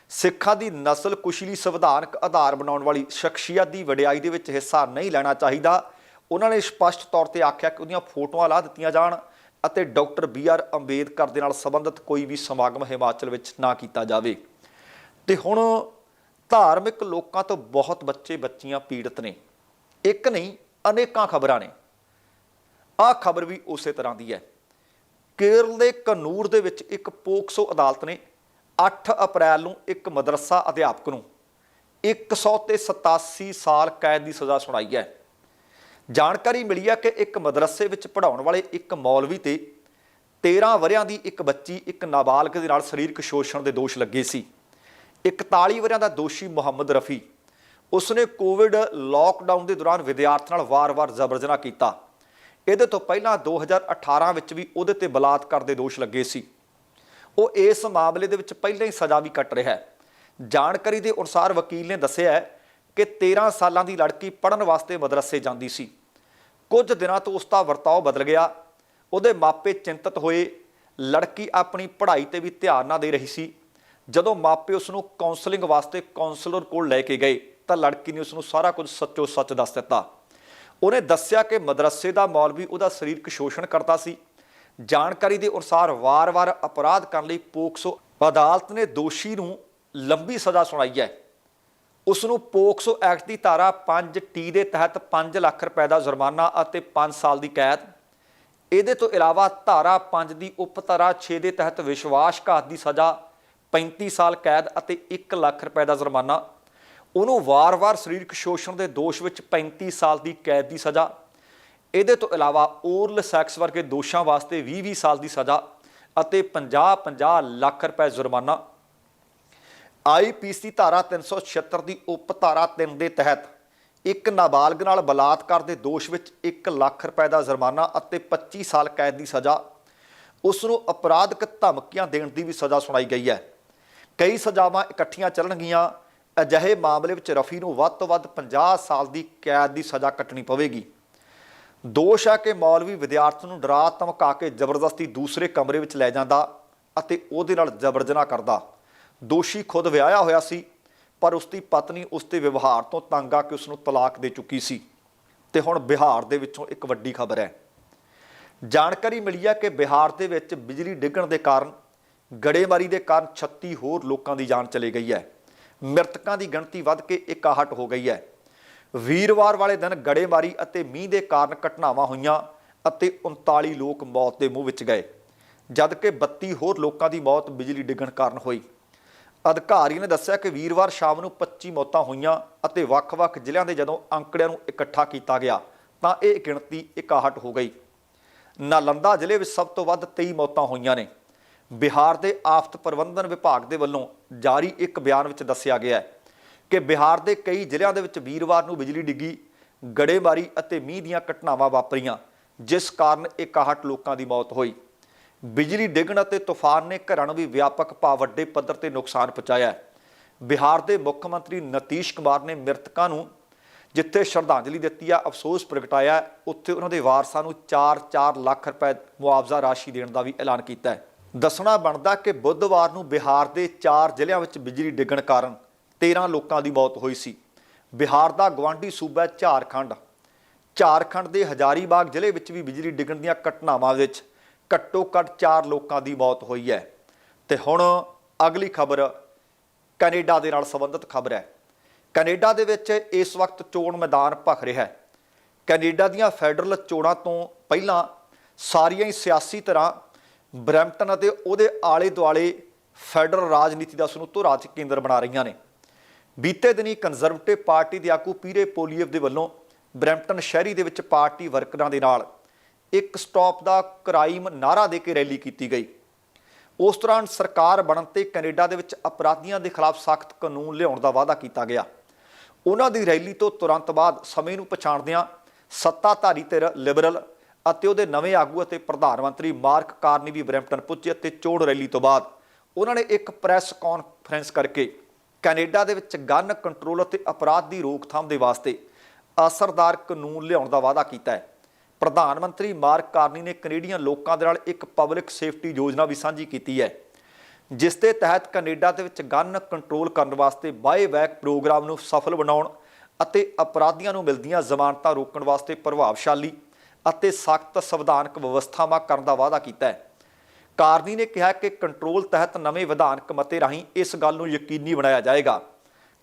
ਸਿੱਖਾਂ ਦੀ ਨਸਲ ਕੁਸ਼ਲੀ ਸੰਵਿਧਾਨਕ ਆਧਾਰ ਬਣਾਉਣ ਵਾਲੀ ਸ਼ਖਸੀਅਤ ਦੀ ਵਡਿਆਈ ਦੇ ਵਿੱਚ ਹਿੱਸਾ ਨਹੀਂ ਲੈਣਾ ਚਾਹੀਦਾ। ਉਹਨਾਂ ਨੇ ਸਪਸ਼ਟ ਤੌਰ ਤੇ ਆਖਿਆ ਕਿ ਉਹਦੀਆਂ ਫੋਟੋਆਂ ਲਾ ਦਿੱਤੀਆਂ ਜਾਣ ਅਤੇ ਡਾਕਟਰ ਬੀ ਆਰ ਅੰਬੇਦਕਰ ਦੇ ਨਾਲ ਸੰਬੰਧਿਤ ਕੋਈ ਵੀ ਸਮਾਗਮ ਹਿਮਾਚਲ ਵਿੱਚ ਨਾ ਕੀਤਾ ਜਾਵੇ। ਤੇ ਹੁਣ ਧਾਰਮਿਕ ਲੋਕਾਂ ਤੋਂ ਬਹੁਤ ਬੱਚੇ ਬੱਚੀਆਂ ਪੀੜਤ ਨੇ। ਇੱਕ ਨਹੀਂ, ਅਨੇਕਾਂ ਖਬਰਾਂ ਨੇ। ਆਹ ਖਬਰ ਵੀ ਉਸੇ ਤਰ੍ਹਾਂ ਦੀ ਹੈ। ਕੇਰਲ ਦੇ ਕਨੂਰ ਦੇ ਵਿੱਚ ਇੱਕ ਪੋਕਸੋ ਅਦਾਲਤ ਨੇ 8 ਅਪ੍ਰੈਲ ਨੂੰ ਇੱਕ ਮਦਰਸਾ ਅਧਿਆਪਕ ਨੂੰ 187 ਸਾਲ ਕੈਦ ਦੀ ਸਜ਼ਾ ਸੁਣਾਈ ਹੈ। ਜਾਣਕਾਰੀ ਮਿਲੀ ਹੈ ਕਿ ਇੱਕ ਮਦਰਸੇ ਵਿੱਚ ਪੜਾਉਣ ਵਾਲੇ ਇੱਕ ਮੌਲਵੀ ਤੇ 13 ਵਰਿਆਂ ਦੀ ਇੱਕ ਬੱਚੀ ਇੱਕ ਨਾਬਾਲਗ ਦੇ ਨਾਲ ਸਰੀਰਕ ਸ਼ੋਸ਼ਣ ਦੇ ਦੋਸ਼ ਲੱਗੇ ਸੀ। 41 ਵਰਿਆਂ ਦਾ ਦੋਸ਼ੀ ਮੁਹੰਮਦ ਰਫੀ, ਉਸਨੇ ਕੋਵਿਡ ਲਾਕਡਾਊਨ ਦੇ ਦੌਰਾਨ ਵਿਦਿਆਰਥੀਆਂ ਨਾਲ ਵਾਰ-ਵਾਰ ਜ਼ਬਰ ਜਨਾਹ ਕੀਤਾ। ਇਹਦੇ ਤੋਂ ਪਹਿਲਾਂ 2018 ਵਿੱਚ ਵੀ ਉਹਦੇ ਤੇ ਬਲਾਤਕਾਰ ਦੇ ਦੋਸ਼ ਲੱਗੇ ਸੀ। ਉਹ ਇਸ ਮਾਮਲੇ ਦੇ ਵਿੱਚ ਪਹਿਲਾਂ ਹੀ ਸਜ਼ਾ ਵੀ ਕੱਟ ਰਿਹਾ ਹੈ। ਜਾਣਕਾਰੀ ਦੇ ਅਨੁਸਾਰ ਵਕੀਲ ਨੇ ਦੱਸਿਆ ਕਿ 13 ਸਾਲਾਂ ਦੀ ਲੜਕੀ ਪੜਨ ਵਾਸਤੇ ਮਦਰਸੇ ਜਾਂਦੀ ਸੀ। ਕੁਝ ਦਿਨਾਂ ਤੋਂ ਉਸ ਦਾ ਵਰਤਾਓ ਬਦਲ ਗਿਆ। ਉਹਦੇ ਮਾਪੇ ਚਿੰਤਤ ਹੋਏ। ਲੜਕੀ ਆਪਣੀ ਪੜ੍ਹਾਈ ਤੇ ਵੀ ਧਿਆਨ ਨਾ ਦੇ ਰਹੀ ਸੀ। ਜਦੋਂ ਮਾਪੇ ਉਸ ਨੂੰ ਕਾਉਂਸਲਿੰਗ ਵਾਸਤੇ ਕਾਉਂਸਲਰ ਕੋਲ ਲੈ ਕੇ ਗਏ ਤਾਂ ਲੜਕੀ ਨੇ ਉਸ ਨੂੰ ਸਾਰਾ ਕੁਝ ਸੱਚੋ ਸੱਚ ਦੱਸ ਦਿੱਤਾ। ਉਹਨੇ ਦੱਸਿਆ ਕਿ ਮਦਰਸੇ ਦਾ ਮੌਲਵੀ ਉਹਦਾ ਸਰੀਰਕ ਸ਼ੋਸ਼ਣ ਕਰਦਾ ਸੀ। ਜਾਣਕਾਰੀ ਦੇ ਅਨੁਸਾਰ ਵਾਰ-ਵਾਰ ਅਪਰਾਧ ਕਰਨ ਲਈ ਪੋਕਸੋ ਅਦਾਲਤ ਨੇ ਦੋਸ਼ੀ ਨੂੰ ਲੰਬੀ ਸਜ਼ਾ ਸੁਣਾਈ ਹੈ। ਉਸ ਨੂੰ ਪੋਕਸੋ ਐਕਟ ਦੀ ਧਾਰਾ 5 ਟੀ ਦੇ ਤਹਿਤ 5 ਲੱਖ ਰੁਪਏ ਦਾ ਜੁਰਮਾਨਾ ਅਤੇ 5 ਸਾਲ ਦੀ ਕੈਦ। ਇਹਦੇ ਤੋਂ ਇਲਾਵਾ ਧਾਰਾ 5 ਦੀ ਉਪਧਾਰਾ 6 ਦੇ ਤਹਿਤ ਵਿਸ਼ਵਾਸਘਾਤ ਦੀ ਸਜ਼ਾ 35 ਸਾਲ ਕੈਦ ਅਤੇ 1 ਲੱਖ ਰੁਪਏ ਦਾ ਜੁਰਮਾਨਾ। ਉਹਨੂੰ ਵਾਰ-ਵਾਰ ਸਰੀਰਕ ਸ਼ੋਸ਼ਣ ਦੇ ਦੋਸ਼ ਵਿੱਚ 35 ਸਾਲ ਦੀ ਕੈਦ ਦੀ ਸਜ਼ਾ। ਇਹਦੇ ਤੋਂ ਇਲਾਵਾ ਓਰਲ ਸੈਕਸ ਵਰਗੇ ਦੋਸ਼ਾਂ ਵਾਸਤੇ 20-20 ਸਾਲ ਦੀ ਸਜ਼ਾ ਅਤੇ 50-50 ਲੱਖ ਰੁਪਏ ਜੁਰਮਾਨਾ। ਆਈਪੀਸੀ ਧਾਰਾ 376 ਦੀ ਉਪ ਧਾਰਾ 3 ਦੇ ਤਹਿਤ ਇੱਕ ਨਾਬਾਲਗ ਨਾਲ ਬਲਾਤਕਾਰ ਦੇ ਦੋਸ਼ ਵਿੱਚ 1 ਲੱਖ ਰੁਪਏ ਦਾ ਜੁਰਮਾਨਾ ਅਤੇ 25 ਸਾਲ ਕੈਦ ਦੀ ਸਜ਼ਾ। ਉਸ ਨੂੰ ਅਪਰਾਧਿਕ ਧਮਕੀਆਂ ਦੇਣ ਦੀ ਵੀ ਸਜ਼ਾ ਸੁਣਾਈ ਗਈ ਹੈ। ਕਈ ਸਜ਼ਾਵਾਂ ਇਕੱਠੀਆਂ ਚੱਲਣਗੀਆਂ। ਅਜਿਹੇ ਮਾਮਲੇ ਵਿੱਚ ਰਫੀ ਨੂੰ ਵੱਧ ਤੋਂ ਵੱਧ 50 ਸਾਲ ਦੀ ਕੈਦ ਦੀ ਸਜ਼ਾ ਕੱਟਣੀ ਪਵੇਗੀ। ਦੋਸ਼ ਆ ਕਿ ਮੌਲਵੀ ਵਿਦਿਆਰਥੀ ਨੂੰ ਡਰਾ ਧਮਕਾ ਕੇ ਜ਼ਬਰਦਸਤੀ ਦੂਸਰੇ ਕਮਰੇ ਵਿੱਚ ਲੈ ਜਾਂਦਾ ਅਤੇ ਉਹਦੇ ਨਾਲ ਜਬਰਜਨਾਹ ਕਰਦਾ। ਦੋਸ਼ੀ ਖੁਦ ਵਿਆਹਿਆ ਹੋਇਆ ਸੀ, ਪਰ ਉਸ ਦੀ ਪਤਨੀ ਉਸ ਦੇ ਵਿਵਹਾਰ ਤੋਂ ਤੰਗ ਆ ਕੇ ਉਸ ਨੂੰ ਤਲਾਕ ਦੇ ਚੁੱਕੀ ਸੀ। ਤੇ ਹੁਣ ਬਿਹਾਰ ਦੇ ਵਿੱਚੋਂ ਇੱਕ ਵੱਡੀ ਖਬਰ ਹੈ। ਜਾਣਕਾਰੀ ਮਿਲੀ ਹੈ ਕਿ ਬਿਹਾਰ ਦੇ ਵਿੱਚ ਬਿਜਲੀ ਡਿੱਗਣ ਦੇ ਕਾਰਨ, ਗੜੇਮਾਰੀ ਦੇ ਕਾਰਨ 36 ਹੋਰ ਲੋਕਾਂ ਦੀ ਜਾਨ ਚਲੀ ਗਈ ਹੈ। ਮ੍ਰਿਤਕਾਂ ਦੀ ਗਿਣਤੀ ਵੱਧ ਕੇ 61 ਹੋ ਗਈ ਹੈ। ਵੀਰਵਾਰ ਵਾਲੇ ਦਿਨ ਗੜੇਮਾਰੀ ਅਤੇ ਮੀਂਹ ਦੇ ਕਾਰਨ ਘਟਨਾਵਾਂ ਹੋਈਆਂ ਅਤੇ 39 ਲੋਕ ਮੌਤ ਦੇ ਮੂੰਹ ਵਿੱਚ ਗਏ, ਜਦਕਿ 32 ਹੋਰ ਲੋਕਾਂ ਦੀ ਮੌਤ ਬਿਜਲੀ ਡਿੱਗਣ ਕਾਰਨ ਹੋਈ। ਅਧਿਕਾਰੀ ਨੇ ਦੱਸਿਆ ਕਿ ਵੀਰਵਾਰ ਸ਼ਾਮ ਨੂੰ 25 ਮੌਤਾਂ ਹੋਈਆਂ ਅਤੇ ਵੱਖ-ਵੱਖ ਜ਼ਿਲ੍ਹਿਆਂ ਦੇ ਜਦੋਂ ਅੰਕੜਿਆਂ ਨੂੰ ਇਕੱਠਾ ਕੀਤਾ ਗਿਆ, ਤਾਂ ਇਹ ਗਿਣਤੀ 61 ਹੋ ਗਈ। ਨਾਲੰਦਾ ਜ਼ਿਲ੍ਹੇ ਵਿੱਚ ਸਭ ਤੋਂ ਵੱਧ 23 ਮੌਤਾਂ ਹੋਈਆਂ ਨੇ। ਬਿਹਾਰ ਦੇ ਆਫਤ ਪ੍ਰਬੰਧਨ ਵਿਭਾਗ ਦੇ ਵੱਲੋਂ ਜਾਰੀ ਇੱਕ ਬਿਆਨ ਵਿੱਚ ਦੱਸਿਆ ਗਿਆ ਹੈ ਕਿ ਬਿਹਾਰ ਦੇ ਕਈ ਜ਼ਿਲ੍ਹਿਆਂ ਦੇ ਵਿੱਚ ਵੀਰਵਾਰ ਨੂੰ ਬਿਜਲੀ ਡਿੱਗੀ, ਗੜੇਮਾਰੀ ਅਤੇ ਮੀਂਹ ਦੀਆਂ ਘਟਨਾਵਾਂ ਵਾਪਰੀਆਂ, ਜਿਸ ਕਾਰਨ 61 ਲੋਕਾਂ ਦੀ ਮੌਤ ਹੋਈ। ਬਿਜਲੀ ਡਿੱਗਣ ਅਤੇ ਤੂਫਾਨ ਨੇ ਘਰਾਂ ਨੂੰ ਵੀ ਵਿਆਪਕ ਭਾਵ ਵੱਡੇ ਪੱਧਰ ਤੇ ਨੁਕਸਾਨ ਪਹੁੰਚਾਇਆ ਹੈ। ਬਿਹਾਰ ਦੇ ਮੁੱਖ ਮੰਤਰੀ ਨਤੀਸ਼ ਕੁਮਾਰ ਨੇ ਮ੍ਰਿਤਕਾਂ ਨੂੰ, ਜਿੱਥੇ ਸ਼ਰਧਾਂਜਲੀ ਦਿੱਤੀ ਆ, ਅਫਸੋਸ ਪ੍ਰਗਟਾਇਆ, ਉੱਥੇ ਉਹਨਾਂ ਦੇ ਵਾਰਸਾਂ ਨੂੰ 4-4 ਲੱਖ ਰੁਪਏ ਮੁਆਵਜ਼ਾ ਰਾਸ਼ੀ ਦੇਣ ਦਾ ਵੀ ਐਲਾਨ ਕੀਤਾ ਹੈ। ਦੱਸਣਾ ਬਣਦਾ ਕਿ ਬੁੱਧਵਾਰ ਨੂੰ ਬਿਹਾਰ ਦੇ 4 ਜ਼ਿਲ੍ਹਿਆਂ ਵਿੱਚ ਬਿਜਲੀ ਡਿੱਗਣ ਕਾਰਨ 13 ਲੋਕਾਂ ਦੀ ਮੌਤ ਹੋਈ ਸੀ। ਬਿਹਾਰ ਦਾ ਗਵਾਂਢੀ ਸੂਬਾ ਝਾਰਖੰਡ। ਝਾਰਖੰਡ ਦੇ ਹਜ਼ਾਰੀਬਾਗ ਜ਼ਿਲ੍ਹੇ ਵਿੱਚ ਵੀ ਬਿਜਲੀ ਡਿੱਗਣ ਦੀਆਂ ਘਟਨਾਵਾਂ ਵਿੱਚ ਘੱਟੋ ਘੱਟ 4 ਲੋਕਾਂ ਦੀ ਮੌਤ ਹੋਈ ਹੈ। ਤੇ ਹੁਣ ਅਗਲੀ ਖਬਰ ਕੈਨੇਡਾ ਦੇ ਨਾਲ ਸੰਬੰਧਿਤ ਖਬਰ ਹੈ। ਕੈਨੇਡਾ ਦੇ ਵਿੱਚ ਇਸ ਵਕਤ ਚੋਣ ਮੈਦਾਨ ਭਖ ਰਿਹਾ ਹੈ। ਕੈਨੇਡਾ ਦੀਆਂ ਫੈਡਰਲ ਚੋਣਾਂ ਤੋਂ ਪਹਿਲਾਂ ਸਾਰੀਆਂ ਹੀ ਸਿਆਸੀ ਤਰ੍ਹਾਂ ਬਰੈਂਪਟਨ ਅਤੇ ਉਹਦੇ ਆਲੇ ਦੁਆਲੇ ਫੈਡਰਲ ਰਾਜਨੀਤੀ ਦਾ ਸਨੁੱਤੋ ਰਾਜ ਕੇਂਦਰ ਬਣਾ ਰਹੀਆਂ ਨੇ। ਬੀਤੇ ਦਿਨੀ ਕੰਜ਼ਰਵੇਟਿਵ ਪਾਰਟੀ ਦੇ ਆਗੂ ਪੀਰੇ ਪੋਲੀਅਵ ਦੇ ਵੱਲੋਂ ਬਰੈਂਪਟਨ ਸ਼ਹਿਰੀ ਦੇ ਵਿੱਚ ਪਾਰਟੀ ਵਰਕਰਾਂ ਦੇ ਨਾਲ ਇੱਕ ਸਟਾਪ ਦਾ ਕ੍ਰਾਈਮ ਨਾਰਾ ਦੇ ਕੇ ਰੈਲੀ ਕੀਤੀ ਗਈ। ਉਸ ਦੌਰਾਨ ਸਰਕਾਰ ਬਣਨ ਤੇ ਕੈਨੇਡਾ ਦੇ ਵਿੱਚ ਅਪਰਾਧੀਆਂ ਦੇ ਖਿਲਾਫ ਸਖਤ ਕਾਨੂੰਨ ਲਿਆਉਣ ਦਾ ਵਾਅਦਾ ਕੀਤਾ ਗਿਆ। ਉਹਨਾਂ ਦੀ ਰੈਲੀ ਤੋਂ ਤੁਰੰਤ ਬਾਅਦ ਸਮੇਂ ਨੂੰ ਪਛਾਣਦਿਆਂ ਸੱਤਾਧਾਰੀ ਧਿਰ ਲਿਬਰਲ ਅਤੇ ਉਹਦੇ ਨਵੇਂ ਆਗੂ ਅਤੇ ਪ੍ਰਧਾਨ ਮੰਤਰੀ ਮਾਰਕ ਕਾਰਨੀ ਵੀ ਬਰੈਂਪਟਨ ਪੁੱਜੇ ਅਤੇ ਚੋਣ ਰੈਲੀ ਤੋਂ ਬਾਅਦ ਉਹਨਾਂ ਨੇ ਇੱਕ ਪ੍ਰੈਸ ਕਾਨਫਰੰਸ ਕਰਕੇ ਕੈਨੇਡਾ ਦੇ ਵਿੱਚ ਗਨ ਕੰਟਰੋਲ ਅਤੇ ਅਪਰਾਧ ਦੀ ਰੋਕਥਾਮ ਦੇ ਵਾਸਤੇ ਅਸਰਦਾਰ ਕਾਨੂੰਨ ਲਿਆਉਣ ਦਾ ਵਾਅਦਾ ਕੀਤਾ ਹੈ। ਪ੍ਰਧਾਨ ਮੰਤਰੀ ਮਾਰਕ ਕਾਰਨੀ ਨੇ ਕੈਨੇਡੀਅਨ ਲੋਕਾਂ ਦੇ ਨਾਲ ਇੱਕ ਪਬਲਿਕ ਸੇਫਟੀ ਯੋਜਨਾ ਵੀ ਸਾਂਝੀ ਕੀਤੀ ਹੈ, ਜਿਸ ਦੇ ਤਹਿਤ ਕੈਨੇਡਾ ਦੇ ਵਿੱਚ ਗਨ ਕੰਟਰੋਲ ਕਰਨ ਵਾਸਤੇ ਬਾਏ ਬੈਕ ਪ੍ਰੋਗਰਾਮ ਨੂੰ ਸਫਲ ਬਣਾਉਣ ਅਤੇ ਅਪਰਾਧੀਆਂ ਨੂੰ ਮਿਲਦੀਆਂ ਜ਼ਮਾਨਤਾਂ ਰੋਕਣ ਵਾਸਤੇ ਪ੍ਰਭਾਵਸ਼ਾਲੀ ਅਤੇ ਸਖਤ ਸੰਵਿਧਾਨਕ ਵਿਵਸਥਾਵਾਂ ਕਰਨ ਦਾ ਵਾਅਦਾ ਕੀਤਾ ਹੈ। ਕਾਰਨੀ ਨੇ ਕਿਹਾ ਕਿ ਕੰਟਰੋਲ ਤਹਿਤ ਨਵੇਂ ਵਿਧਾਨਕ ਮਤੇ ਰਾਹੀਂ ਇਸ ਗੱਲ ਨੂੰ ਯਕੀਨੀ ਬਣਾਇਆ ਜਾਏਗਾ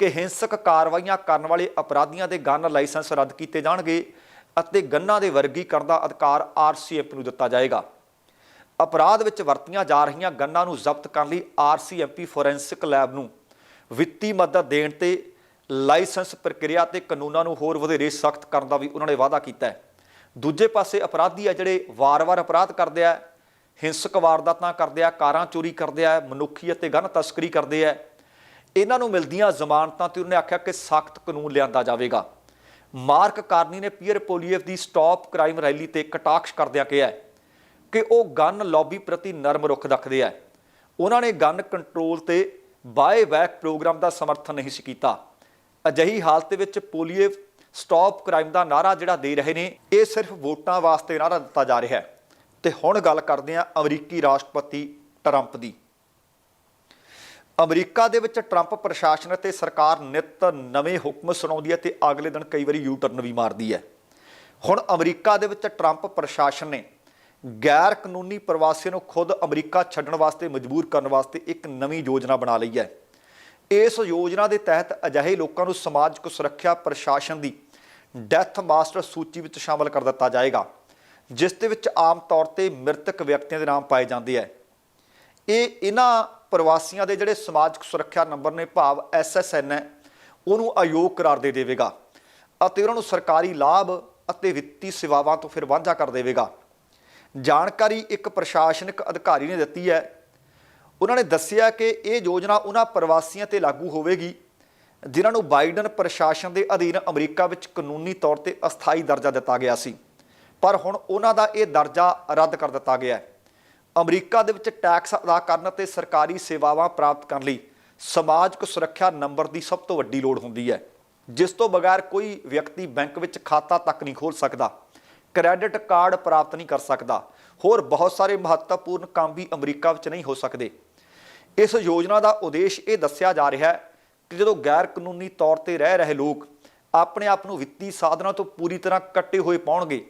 ਕਿ ਹਿੰਸਕ ਕਾਰਵਾਈਆਂ ਕਰਨ ਵਾਲੇ ਅਪਰਾਧੀਆਂ ਦੇ ਗਨ ਲਾਇਸੈਂਸ ਰੱਦ ਕੀਤੇ ਜਾਣਗੇ ਅਤੇ ਗੰਨਾਂ ਦੇ ਵਰਗੀਕਰਨ ਦਾ ਅਧਿਕਾਰ ਆਰਸੀਐਫ ਨੂੰ ਦਿੱਤਾ ਜਾਏਗਾ। ਅਪਰਾਧ ਵਿੱਚ ਵਰਤੀਆਂ ਜਾ ਰਹੀਆਂ ਗੰਨਾਂ ਨੂੰ ਜ਼ਬਤ ਕਰਨ ਲਈ ਆਰਸੀਐਮਪੀ ਫੋਰੈਂਸਿਕ ਲੈਬ ਨੂੰ ਵਿੱਤੀ ਮਦਦ ਦੇਣ ਤੇ ਲਾਇਸੈਂਸ ਪ੍ਰਕਿਰਿਆ ਤੇ ਕਾਨੂੰਨਾਂ ਨੂੰ ਹੋਰ ਵਧੇਰੇ ਸਖਤ ਕਰਨ ਦਾ ਵੀ ਉਹਨਾਂ ਨੇ ਵਾਅਦਾ ਕੀਤਾ ਹੈ। ਦੂਜੇ ਪਾਸੇ ਅਪਰਾਧੀ ਆ ਜਿਹੜੇ ਵਾਰ-ਵਾਰ ਅਪਰਾਧ ਕਰਦੇ ਆ, ਹਿੰਸਕ ਵਾਰਦਾਤਾਂ ਕਰਦੇ ਆ, ਕਾਰਾਂ ਚੋਰੀ ਕਰਦੇ ਆ, ਮਨੁੱਖੀ ਅਤੇ ਗਨ ਤਸਕਰੀ ਕਰਦੇ ਆ, ਇਹਨਾਂ ਨੂੰ ਮਿਲਦੀਆਂ ਜ਼ਮਾਨਤਾਂ ਤੇ ਉਹਨੇ ਆਖਿਆ ਕਿ ਸਖਤ ਕਾਨੂੰਨ ਲਿਆਂਦਾ ਜਾਵੇਗਾ। ਮਾਰਕ ਕਾਰਨੀ ਨੇ ਪੀਅਰ ਪੋਲੀਐਫ ਦੀ ਸਟਾਪ ਕ੍ਰਾਈਮ ਰੈਲੀ ਤੇ ਕਟਾਕਸ਼ ਕਰਦਿਆਂ ਕਿਹਾ ਕਿ ਉਹ ਗਨ ਲੌਬੀ ਪ੍ਰਤੀ ਨਰਮ ਰੁਖ ਰੱਖਦੇ ਆ। ਉਹਨਾਂ ਨੇ ਗਨ ਕੰਟਰੋਲ ਤੇ ਬਾਏ ਬੈਕ ਪ੍ਰੋਗਰਾਮ ਦਾ ਸਮਰਥਨ ਨਹੀਂ ਸੀ ਕੀਤਾ। ਅਜਿਹੀ ਹਾਲਤ ਵਿੱਚ ਪੋਲੀਐਫ ਸਟਾਪ ਕ੍ਰਾਈਮ ਦਾ ਨਾਰਾ ਜਿਹੜਾ ਦੇ ਰਹੇ ਨੇ, ਇਹ ਸਿਰਫ ਵੋਟਾਂ ਵਾਸਤੇ ਨਾਰਾ ਦਿੱਤਾ ਜਾ ਰਿਹਾ ਹੈ। ਤੇ ਹੁਣ ਗੱਲ ਕਰਦੇ ਹਾਂ ਅਮਰੀਕੀ ਰਾਸ਼ਟਰਪਤੀ ਟਰੰਪ ਦੀ। ਅਮਰੀਕਾ ਦੇ ਵਿੱਚ ਟਰੰਪ ਪ੍ਰਸ਼ਾਸਨ ਅਤੇ ਸਰਕਾਰ ਨਿਤ ਨਵੇਂ ਹੁਕਮ ਸੁਣਾਉਂਦੀ ਹੈ ਤੇ ਅਗਲੇ ਦਿਨ ਕਈ ਵਾਰੀ ਯੂ ਟਰਨ ਵੀ ਮਾਰਦੀ ਹੈ। ਹੁਣ ਅਮਰੀਕਾ ਦੇ ਵਿੱਚ ਟਰੰਪ ਪ੍ਰਸ਼ਾਸਨ ਨੇ ਗੈਰ ਕਾਨੂੰਨੀ ਪ੍ਰਵਾਸੀਆਂ ਨੂੰ ਖੁਦ ਅਮਰੀਕਾ ਛੱਡਣ ਵਾਸਤੇ, ਮਜਬੂਰ ਕਰਨ ਵਾਸਤੇ ਇੱਕ ਨਵੀਂ ਯੋਜਨਾ ਬਣਾ ਲਈ ਹੈ। ਇਸ ਯੋਜਨਾ ਦੇ ਤਹਿਤ ਅਜਿਹੇ ਲੋਕਾਂ ਨੂੰ ਸਮਾਜਿਕ ਸੁਰੱਖਿਆ ਪ੍ਰਸ਼ਾਸਨ ਦੀ ਡੈਥ ਮਾਸਟਰ ਸੂਚੀ ਵਿੱਚ ਸ਼ਾਮਲ ਕਰ ਦਿੱਤਾ ਜਾਏਗਾ, ਜਿਸ ਦੇ ਵਿੱਚ ਆਮ ਤੌਰ ਤੇ ਮ੍ਰਿਤਕ ਵਿਅਕਤੀਆਂ ਦੇ ਨਾਮ ਪਾਏ ਜਾਂਦੇ ਹੈ ਇਹ ਇਹਨਾਂ ਪ੍ਰਵਾਸੀਆਂ ਦੇ ਜਿਹੜੇ ਸਮਾਜਿਕ ਸੁਰੱਖਿਆ ਨੰਬਰ ਨੇ ਭਾਵ ਐਸਐਸਐਨ ਹੈ, ਉਹਨੂੰ ਅਯੋਗ ਕਰਾਰ ਦੇ ਦੇਵੇਗਾ ਅਤੇ ਉਹਨਾਂ ਨੂੰ ਸਰਕਾਰੀ ਲਾਭ ਅਤੇ ਵਿੱਤੀ ਸੇਵਾਵਾਂ ਤੋਂ ਫਿਰ ਵਾਂਝਾ ਕਰ ਦੇਵੇਗਾ। ਜਾਣਕਾਰੀ ਇੱਕ ਪ੍ਰਸ਼ਾਸਨਿਕ ਅਧਿਕਾਰੀ ਨੇ ਦਿੱਤੀ ਹੈ ਉਹਨਾਂ ਨੇ ਦੱਸਿਆ ਕਿ ਇਹ ਯੋਜਨਾ ਉਹਨਾਂ ਪ੍ਰਵਾਸੀਆਂ ਤੇ ਲਾਗੂ ਹੋਵੇਗੀ, ਜਿਨ੍ਹਾਂ ਨੂੰ ਬਾਈਡਨ ਪ੍ਰਸ਼ਾਸਨ ਦੇ ਅਧੀਨ ਅਮਰੀਕਾ ਵਿੱਚ ਕਾਨੂੰਨੀ ਤੌਰ ਤੇ ਅਸਥਾਈ ਦਰਜਾ ਦਿੱਤਾ ਗਿਆ ਸੀ। ਪਰ ਹੁਣ ਉਹਨਾਂ ਦਾ ਇਹ ਦਰਜਾ ਰੱਦ ਕਰ ਦਿੱਤਾ ਗਿਆ ਹੈ। ਅਮਰੀਕਾ ਦੇ ਵਿੱਚ ਟੈਕਸ ਅਦਾ ਕਰਨ ਅਤੇ ਸਰਕਾਰੀ ਸੇਵਾਵਾਂ ਪ੍ਰਾਪਤ ਕਰਨ ਲਈ ਸਮਾਜਿਕ ਸੁਰੱਖਿਆ ਨੰਬਰ ਦੀ ਸਭ ਤੋਂ ਵੱਡੀ ਲੋੜ ਹੁੰਦੀ ਹੈ, ਜਿਸ ਤੋਂ ਬਗੈਰ ਕੋਈ ਵਿਅਕਤੀ ਬੈਂਕ ਵਿੱਚ ਖਾਤਾ ਤੱਕ ਨਹੀਂ ਖੋਲ ਸਕਦਾ, ਕ੍ਰੈਡਿਟ ਕਾਰਡ ਪ੍ਰਾਪਤ ਨਹੀਂ ਕਰ ਸਕਦਾ, ਹੋਰ ਬਹੁਤ ਸਾਰੇ ਮਹੱਤਵਪੂਰਨ ਕੰਮ ਵੀ ਅਮਰੀਕਾ ਵਿੱਚ ਨਹੀਂ ਹੋ ਸਕਦੇ। ਇਸ ਯੋਜਨਾ ਦਾ ਉਦੇਸ਼ ਇਹ ਦੱਸਿਆ ਜਾ ਰਿਹਾ ਹੈ ਕਿ ਜਦੋਂ ਗੈਰ ਕਾਨੂੰਨੀ ਤੌਰ ਤੇ ਰਹਿ ਰਹੇ ਲੋਕ ਆਪਣੇ ਆਪ ਨੂੰ ਵਿੱਤੀ ਸਾਧਨਾਂ ਤੋਂ ਪੂਰੀ ਤਰ੍ਹਾਂ ਕੱਟੇ ਹੋਏ ਪਾਉਣਗੇ,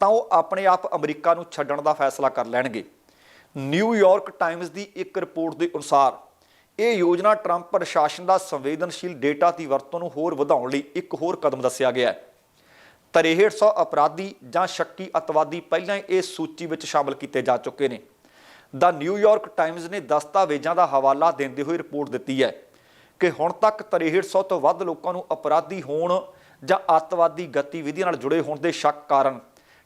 ਤਾਂ ਉਹ ਆਪਣੇ ਆਪ ਅਮਰੀਕਾ ਨੂੰ ਛੱਡਣ ਦਾ ਫੈਸਲਾ ਕਰ ਲੈਣਗੇ। ਨਿਊਯਾਰਕ ਟਾਈਮਜ਼ ਦੀ ਇੱਕ ਰਿਪੋਰਟ ਦੇ ਅਨੁਸਾਰ, ਇਹ ਯੋਜਨਾ ਟਰੰਪ ਪ੍ਰਸ਼ਾਸਨ ਦਾ ਸੰਵੇਦਨਸ਼ੀਲ ਡੇਟਾ ਦੀ ਵਰਤੋਂ ਨੂੰ ਹੋਰ ਵਧਾਉਣ ਲਈ ਇੱਕ ਹੋਰ ਕਦਮ ਦੱਸਿਆ ਗਿਆ ਹੈ। 6300 ਅਪਰਾਧੀ ਜਾਂ ਸ਼ੱਕੀ ਅਤਵਾਦੀ ਪਹਿਲਾਂ ਹੀ ਇਸ ਸੂਚੀ ਵਿੱਚ ਸ਼ਾਮਲ ਕੀਤੇ ਜਾ ਚੁੱਕੇ ਨੇ। ਦਾ ਨਿਊਯਾਰਕ ਟਾਈਮਜ਼ ਨੇ ਦਸਤਾਵੇਜ਼ਾਂ ਦਾ ਹਵਾਲਾ ਦਿੰਦੇ ਹੋਏ ਰਿਪੋਰਟ ਦਿੱਤੀ ਹੈ ਕਿ ਹੁਣ ਤੱਕ 6300 ਤੋਂ ਵੱਧ ਲੋਕਾਂ ਨੂੰ ਅਪਰਾਧੀ ਹੋਣ ਜਾਂ ਅੱਤਵਾਦੀ ਗਤੀਵਿਧੀਆਂ ਨਾਲ ਜੁੜੇ ਹੋਣ ਦੇ ਸ਼ੱਕ ਕਾਰਨ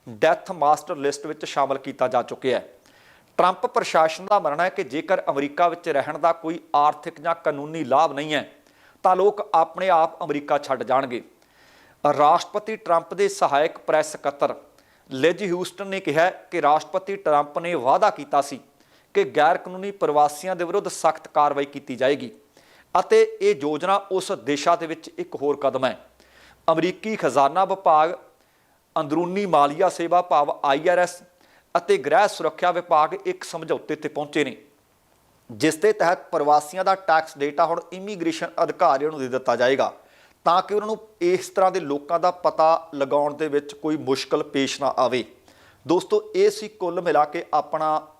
ਡੈਥ ਮਾਸਟਰ ਲਿਸਟ ਵਿੱਚ ਸ਼ਾਮਲ ਕੀਤਾ ਜਾ ਚੁੱਕਿਆ ਹੈ। ਟਰੰਪ ਪ੍ਰਸ਼ਾਸਨ ਦਾ ਮੰਨਣਾ ਹੈ ਕਿ ਜੇਕਰ ਅਮਰੀਕਾ ਵਿੱਚ ਰਹਿਣ ਦਾ ਕੋਈ ਆਰਥਿਕ ਜਾਂ ਕਾਨੂੰਨੀ ਲਾਭ ਨਹੀਂ ਹੈ, ਤਾਂ ਲੋਕ ਆਪਣੇ ਆਪ ਅਮਰੀਕਾ ਛੱਡ ਜਾਣਗੇ। ਰਾਸ਼ਟਰਪਤੀ ਟਰੰਪ ਦੇ ਸਹਾਇਕ ਪ੍ਰੈਸ ਸਕੱਤਰ ਲਿਜ ਹਿਊਸਟਨ ਨੇ ਕਿਹਾ ਕਿ ਰਾਸ਼ਟਰਪਤੀ ਟਰੰਪ ਨੇ ਵਾਅਦਾ ਕੀਤਾ ਸੀ ਕਿ ਗੈਰ ਕਾਨੂੰਨੀ ਪ੍ਰਵਾਸੀਆਂ ਦੇ ਵਿਰੁੱਧ ਸਖਤ ਕਾਰਵਾਈ ਕੀਤੀ ਜਾਏਗੀ ਅਤੇ ਇਹ ਯੋਜਨਾ ਉਸ ਦਿਸ਼ਾ ਦੇ ਵਿੱਚ ਇੱਕ ਹੋਰ ਕਦਮ ਹੈ। ਅਮਰੀਕੀ ਖਜ਼ਾਨਾ ਵਿਭਾਗ, ਅੰਦਰੂਨੀ ਮਾਲੀਆ ਸੇਵਾ ਭਾਵ ਆਈਆਰਐਸ ਅਤੇ ਗ੍ਰਹਿ ਸੁਰੱਖਿਆ ਵਿਭਾਗ ਇੱਕ ਸਮਝੌਤੇ ਤੇ ਪਹੁੰਚੇ ਨੇ, ਜਿਸ ਦੇ ਤਹਿਤ ਪ੍ਰਵਾਸੀਆਂ ਦਾ ਟੈਕਸ ਡੇਟਾ ਹੁਣ ਇਮੀਗ੍ਰੇਸ਼ਨ ਅਧਿਕਾਰੀਆਂ ਨੂੰ ਦੇ ਦਿੱਤਾ ਜਾਏਗਾ ਤਾਂ ਕਿ ਉਹਨਾਂ ਨੂੰ ਇਸ ਤਰ੍ਹਾਂ ਦੇ ਲੋਕਾਂ ਦਾ ਪਤਾ ਲਗਾਉਣ ਦੇ ਵਿੱਚ ਕੋਈ ਮੁਸ਼ਕਲ ਪੇਸ਼ ਨਾ ਆਵੇ। ਦੋਸਤੋ, ਇਹ ਸੀ ਕੁੱਲ ਮਿਲਾ ਕੇ ਆਪਣਾ